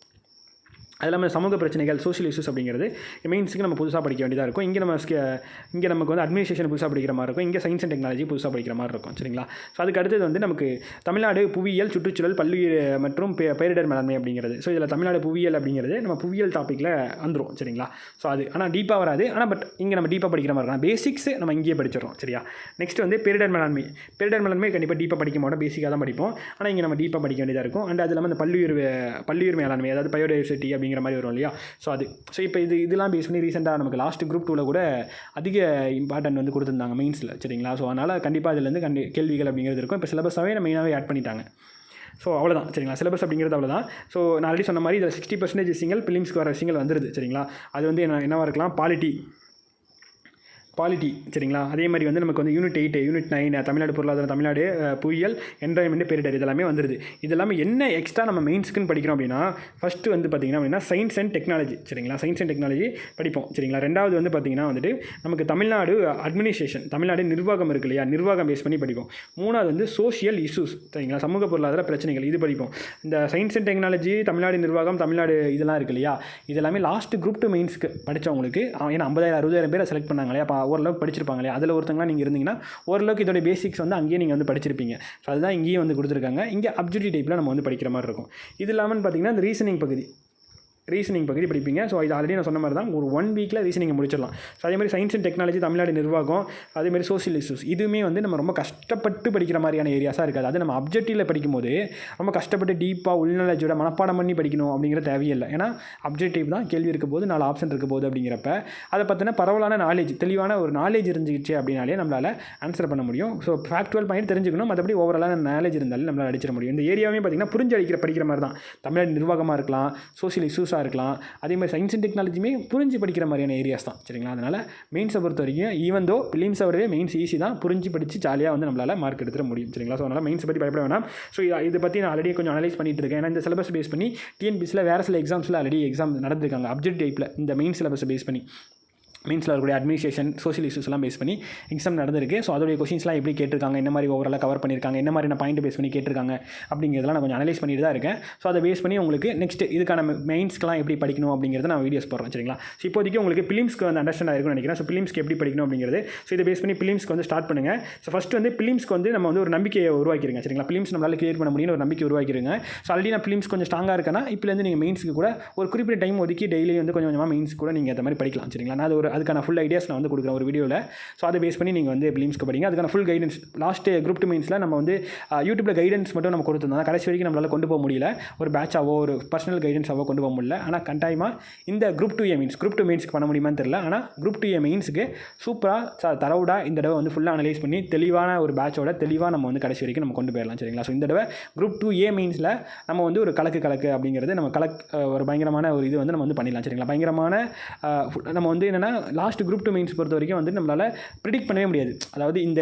Speaker 1: அது இல்லாமல் சமூக பிரச்சனைகள் சோஷியல் இஷ்யூஸ் அப்படிங்கிறது மெயின்ஸுக்கு நம்ம புதுசாக படிக்க வேண்டியதாக இருக்கும். இங்கே நம்ம ஸ்க- இங்கே நமக்கு வந்து அட்மினிஸ்ட்ரேஷன் புதுசாக படிக்கிற மாதிரி இருக்கும். இங்கே சயின்ஸ் அண்ட் டெக்னாலஜி புதுசாக படிக்கிற மாதிரி இருக்கும். சரிங்களா? ஸோ அதுக்கு அடுத்தது வந்து நமக்கு தமிழ்நாடு புவியியல் சுற்றுச்சூழல் பல்லுயிர் மற்றும் பே- பேரிடர் மேலாண்மை அப்படிங்கிறது. ஸோ இதில் தமிழ்நாடு புவியியல் அப்படிங்கிறது நம்ம புவியியல் டாப்பிக்கில் வந்துடும் சரிங்களா? ஸோ அது ஆனால் டீப்பாக வராது. ஆனால் பட் இங்கே நம்ம டீப்பாக படிக்கிற மாதிரி இருக்கும். பேசிக்ஸ் நம்ம இங்கேயே படிச்சிடறோம். சரியா? நெக்ஸ்ட் வந்து பேரிடர் மேலாண்மை. பேரிடர் மேலாண்மை கண்டிப்பாக டீப்பாக படிக்க மாட்டோம். பேசிக்காக தான் படிப்போம். ஆனால் இங்கே நம்ம டீப்பாக படிக்க வேண்டியதாக இருக்கும். அண்ட் அது இல்லாமல் இந்த பல்லுயிர் பல்லுயிர் மேலாண்மை அதாவது பயோடைவர்சிட்டி அப்படிங்கிற மாதிரி வரும் இல்லையா? ஸோ அது ஸோ இப்போ இது இதெல்லாம் பேஸ் பண்ணி ரீசெண்டாக நமக்கு லாஸ்ட் குரூப் டூவில் கூட அதிக இம்பார்ட்டன்ட் வந்து கொடுத்துருந்தாங்க மெயின்ஸில் சரிங்களா? ஸோ அதனால் கண்டிப்பாக இதுலேருந்து கண்டி கேள்விகள் அப்படிங்கிறது இருக்கும். இப்போ சிலபஸாகவே மெயினாகவே ஆட் பண்ணிட்டாங்க. ஸோ அவ்வளோதான் சரிங்களா? சிலபஸ் அப்படிங்கிறது அவ்வளோதான் ஸோ நான் ஆல்ரெடி சொன்ன மாதிரி இதில் சிக்ஸ்டி பர்சன்டேஜ் சிங்கிள் பிலிம்ஸ்க்கு வர சிங்கிள் வந்துருது சரிங்களா? அது வந்து என்ன என்னவாக இருக்கலாம்? பாலிட்டி பாலிட்டி சரிங்களா? அதே மாதிரி வந்து நமக்கு வந்து unit eight unit nine Tamil Nadu பொருளாதாரம் தமிழ்நாடு புயல் என்வாயன்மெண்ட் பேரிடர் இதெல்லாமே வந்துருது. இது எல்லாமே என்ன எக்ஸ்ட்ரா நம்ம மெயின்ஸ்க்குன்னு படிக்கிறோம் அப்படின்னா ஃபஸ்ட்டு வந்து பார்த்திங்கன்னா அப்படின்னா சயின்ஸ் அண்ட் டெக்னாலஜி சரிங்களா? சயின்ஸ் அண்ட் டெக்னாலஜி படிப்போம் சரிங்களா? ரெண்டாவது வந்து பார்த்திங்கன்னா வந்துட்டு நமக்கு தமிழ்நாடு அட்மினிஸ்ட்ரேஷன் தமிழ்நாடு நிர்வாகம் இருக்கு இல்லையா? நிர்வாகம் பேஸ் பண்ணி படிப்போம். மூணாவது வந்து சோஷியல் இஷ்யூஸ் சரிங்களா? சமூக பொருளாதார பிரச்சனைகள் இது படிப்போம். இந்த சயின்ஸ் அண்ட் டெக்னாலஜி தமிழ்நாடு நிர்வாகம் தமிழ்நாடு இதெல்லாம் இருக்கு இல்லையா? இதெல்லாமே லாஸ்ட் குரூப் டூ மெயின்ஸ்க்கு படித்தவங்களுக்கு ஏன்னா ஐம்பதாயிரம் அறுபதாயிரம் பேரை செலக்ட் பண்ணாங்க இல்லையா? ஓரளவுக்கு படிச்சிருப்பாங்க இல்லையா? அதில் ஒருத்தங்களாம் நீங்கள் இருந்தீங்கன்னா ஓரளவுக்கு இதோட பேசிக்ஸ் வந்து அங்கேயே நீங்கள் வந்து படிச்சிருப்பீங்க. ஸோ அதுதான் இங்கேயும் வந்து கொடுத்துருக்காங்க. இங்கே அப்ஜெக்டிவ் டைப்பில் நம்ம வந்து படிக்கிற மாதிரி இருக்கும். இது இல்லாமல் பார்த்தீங்கன்னா இந்த ரீசனிங் பகுதி. ரீசனிங் பகுதி படிப்பீங்க. ஸோ இது ஆல்ரெடி நான் சொன்ன மாதிரி தான் ஒரு ஒன் வீக்கில் ரீசனிங் முடிச்சிடலாம். ஸோ அதே மாதிரி சயின்ஸ் அண்ட் டெக்னாலஜி தமிழ்நாடு நிர்வாகம் அதே மாதிரி சோசியல் இஷ்யூஸ் இதுவுமே வந்து நம்ம ரொம்ப கஷ்டப்பட்டு படிக்கிற மாதிரியான ஏரியாஸாக இருக்காது. அது நம்ம அப்ஜெக்டிவில் படிக்கும்போது ரொம்ப கஷ்டப்பட்டு டீப்பாக உள்நலஜோட மனப்பாடம் பண்ணி படிக்கணும் அப்படிங்கிற தேவையில்லை. ஏன்னா அப்ஜெக்டிவ் தான் கேள்வி இருக்க போது நாலு ஆப்ஷன் இருக்க போகுது அப்படிங்கிறப்ப. அதை பற்றின பரவலான நாலேஜ் தெளிவான ஒரு நாலேஜ் இருந்துச்சு அப்படின்னாலே நம்மளால் ஆன்சர் பண்ண முடியும். ஸோ ஃபேக்டுவல் பாயிண்ட் தெரிஞ்சுக்கணும். மற்றபடி ஓவராலான நாலேஜ் இருந்தாலும் நம்மளால் அடிச்சிட முடியும். இந்த ஏரியாவே பார்த்திங்கன்னா புரிஞ்சு அடிக்கிற படிக்கிற மாதிரி தான். தமிழ்நாடு நிர்வாகமாக இருக்கலாம் சோசியல் இஷ்யூஸாக இருக்கலாம். அதே மாதிரி சயின்ஸ் அண்ட் டெக்னாலஜியுமே புரிஞ்சு படிக்கிற மாதிரியான ஏரியாஸ் தான். சரிங்களா? அதனால் மெயின்ஸை பொறுத்த வரைக்கும் ஈவன் தோ பிலிம்ஸை விடவே மெயின்ஸ் ஈஸி தான் புரிஞ்சு படித்து ஜாலியாக வந்து நம்மளால் மார்க் எடுத்துட முடியும். சரிங்களா? ஸோ அதனால் மெயின்ஸ் பற்றி பயப்பட வேணாம். ஸோ இதை பற்றி நான் ஆல்ரெடி கொஞ்சம் அனலைஸ் பண்ணிட்டு இருக்கேன். ஏன்னா இந்த சிலபஸ் பேஸ் பண்ணி டிஎன்பிசியில் வேறு சில எக்ஸாம்ஸில் ஆல்ரெடி எக்ஸாம் நடந்திருக்காங்க அப்ஜெக்ட் டைப்பில் இந்த மெயின் சிலபஸை பேஸ் பண்ணி. மீன்ஸில் இருக்கக்கூடிய அட்மினிஸ்ட்ரேஷன் சோஷியல் இஷ்யூஸ்லாம் பேஸ் பண்ணி எக்ஸாம் நடந்திருக்கு. ஸோ அதோடைய கொஷின்ஸ்லாம் எப்படி கேட்டிருக்காங்க? என்ன மாதிரி ஓவராலாக கவர் பண்ணியிருக்காங்க என்ன மாதிரி நான் பாயிண்ட் பேஸ் பண்ணி கேட்டிருக்காங்க? அப்படிங்கிறதெல்லாம் நான் கொஞ்சம் அனலைஸ் பண்ணிட்டு தான் இருக்கேன். ஸோ அதை பேஸ் பண்ணி உங்களுக்கு நெக்ஸ்ட் இதுக்கான மெயின்ஸ்க்கெலாம் எப்படி படிக்கணும் அப்படிங்கிறத நான் வீடியோஸ் போடுறேன் சரிங்களா ஸோ இப்போதைக்கு உங்களுக்கு பிலிம்ஸ்க்கு வந்து அண்டர்ஸ்டாண்ட் ஆயிருக்கும்னு நினைக்கிறேன். ஸோ பிலிம்ஸ்க்கு எப்படி படிக்கணும் அப்படிங்கிறது. ஸோ இதை பேஸ் பண்ணி பிலிம்ஸ்க்கு வந்து ஸ்டார்ட் பண்ணுங்கள் ஸோ ஃபஸ்ட்டு வந்து பிலிம்ஸ்க்கு வந்து நம்ம வந்து ஒரு நம்பிக்கையை உருவாக்கிருங்க சரிங்களா பிலிம்ஸ் நம்மளால் கிளியர் பண்ண முடியும்னு ஒரு நம்பிக்கை உருவாக்கிருங்க. ஸோ ஆல்ரெடி நான் பிலிம்ஸ் கொஞ்சம் ஸ்ட்ராங்காக இருக்கேன்னா இப்போலேருந்து நீங்கள் மெயின்ஸ்க்கு கூட ஒரு குறிப்பிட்ட டைம் ஒதுக்கி டெய்லி வந்து கொஞ்சம் கொஞ்சமாக மெயின்ஸ் கூட நீங்கள் அந்த மாதிரி படிக்கலாம் சரிங்களா நான் அது ஒரு அதுக்கான ஃபுல் ஐடியாஸ் நான் வந்து கொடுக்குறேன் ஒரு வீடியோவில் ஸோ அதை பேஸ் பண்ணி நீங்கள் வந்து பிலிம்ஸ்க்கு படிங்க அதுக்கான full guidance last group two மெயின்ஸில் நம்ம வந்து யூடியூப்பில் கைடன்ஸ் மட்டும் நம்ம கொடுத்துருந்தோம். கடைசி வரைக்கும் நம்மளால் கொண்டு போக முடியல. ஒரு பேட்சாவோ ஒரு பர்சனல் கைடன்ஸாவோ கொண்டு போக முடியல. ஆனால் கட்டாயமாக இந்த group two A mains group two மீன்ஸ்க்கு பண்ண முடியுமான்னு தெரியல. ஆனால் குரூப் டூ ஏ மெயின்ஸுக்கு சூப்பராக தரவுடாக இந்த தடவை வந்து ஃபுல்லாக அனலைஸ் பண்ணி தெளிவான ஒரு பேட்சோட தெளிவாக நம்ம வந்து கடைசி வரைக்கும் நம்ம கொண்டு போயிடலாம் சரிங்களா? ஸோ இந்த தடவை குரூப் டூ ஏ மெயின்ஸில் நம்ம வந்து ஒரு கலக்கு கலக்கு அப்படிங்கிறது நம்ம கலக் ஒரு பயங்கரமான ஒரு இது வந்து நம்ம வந்து பண்ணிடலாம் சரிங்களா? பயங்கரமான நம்ம வந்து என்னென்னா லாஸ்ட் குரூப் டூ மெயின்ஸ் பொறுத்த வரைக்கும் வந்து நம்மளால் ப்ரிடிக் பண்ணவே முடியாது. அதாவது இந்த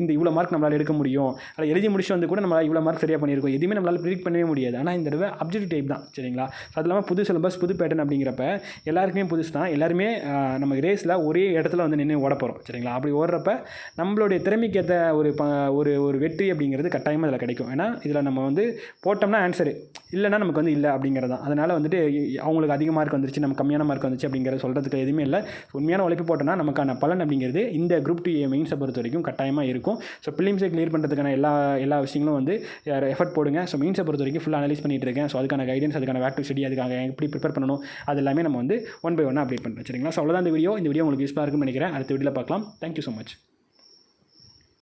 Speaker 1: இந்த இவ்வளோ மார்க் நம்மளால் எடுக்க முடியும். அதை எழுதி முடிச்சு வந்து கூட நம்மளால் இவ்வளோ மார்க் சரியாக பண்ணியிருக்கோம். எதுவுமே நம்மளால் ப்ரிடிக் பண்ணவே முடியாது. ஆனால் இந்த தடவை அப்ஜெக்டிவ் டைப் தான் சரிங்களா? அது இல்லாமல் புது சிலபஸ் புது பேட்டர்ன் அப்படிங்கிறப்ப எல்லாருக்குமே புதுசு தான். எல்லாருமே நம்ம ரேஸில் ஒரே இடத்துல வந்து நின்று ஓட போகிறோம் சரிங்களா? அப்படி ஓடுறப்ப நம்மளுடைய திறமைக்கு ஏற்ற ஒரு ப ஒரு ஒரு வெற்றி அப்படிங்கிறது கட்டாயமாக இதில் கிடைக்கும். ஏன்னா இதில் நம்ம வந்து போட்டோம்னா ஆன்சரு இல்லைனா நமக்கு வந்து இல்லை அப்படிங்கிறது தான். அதனால் வந்துட்டு அவங்களுக்கு அதிக மார்க் வந்துருச்சு நம்ம கம்மியான மார்க் வந்துச்சு அப்படிங்கிறத சொல்கிறதுக்கு எதுவுமே இல்லை. உண்மையான உழைப்பு போட்டோம்னா நமக்கான பலன் அப்படிங்கிறது இந்த குரூப் டூ மெயின்ஸை பொறுத்த வரைக்கும் கட்டாயமாக இருக்கும். ஸோ பிலிம்ஸை கிளியர் பண்ணுறதுக்கான எல்லா எல்லா விஷயங்களும் வந்து எஃபர்ட் போடுங்க. ஸோ மெயின்ஸை பொறுத்த வரைக்கும் ஃபுல்லாக அனலைஸ் பண்ணிட்டு இருக்கேன். ஸோ அதுக்கான கைடன்ஸ் அதுக்கான வேக் டு ஸ்டடி அதுக்காக எப்படி ப்ரிப்பேர் பண்ணணும் அது எல்லாமே நம்ம வந்து ஒன் பை ஒன்னாக அப்டேட் பண்ணுறோம் சரிங்களா? ஸோ அவ்வளோதான் இந்த வீடியோ இந்த வீடியோ உங்களுக்கு யூஸ்ஃபுல்லாக இருக்கும்னு நினைக்கிறேன். அடுத்த வீடியோவில் பார்க்கலாம். Thank you so much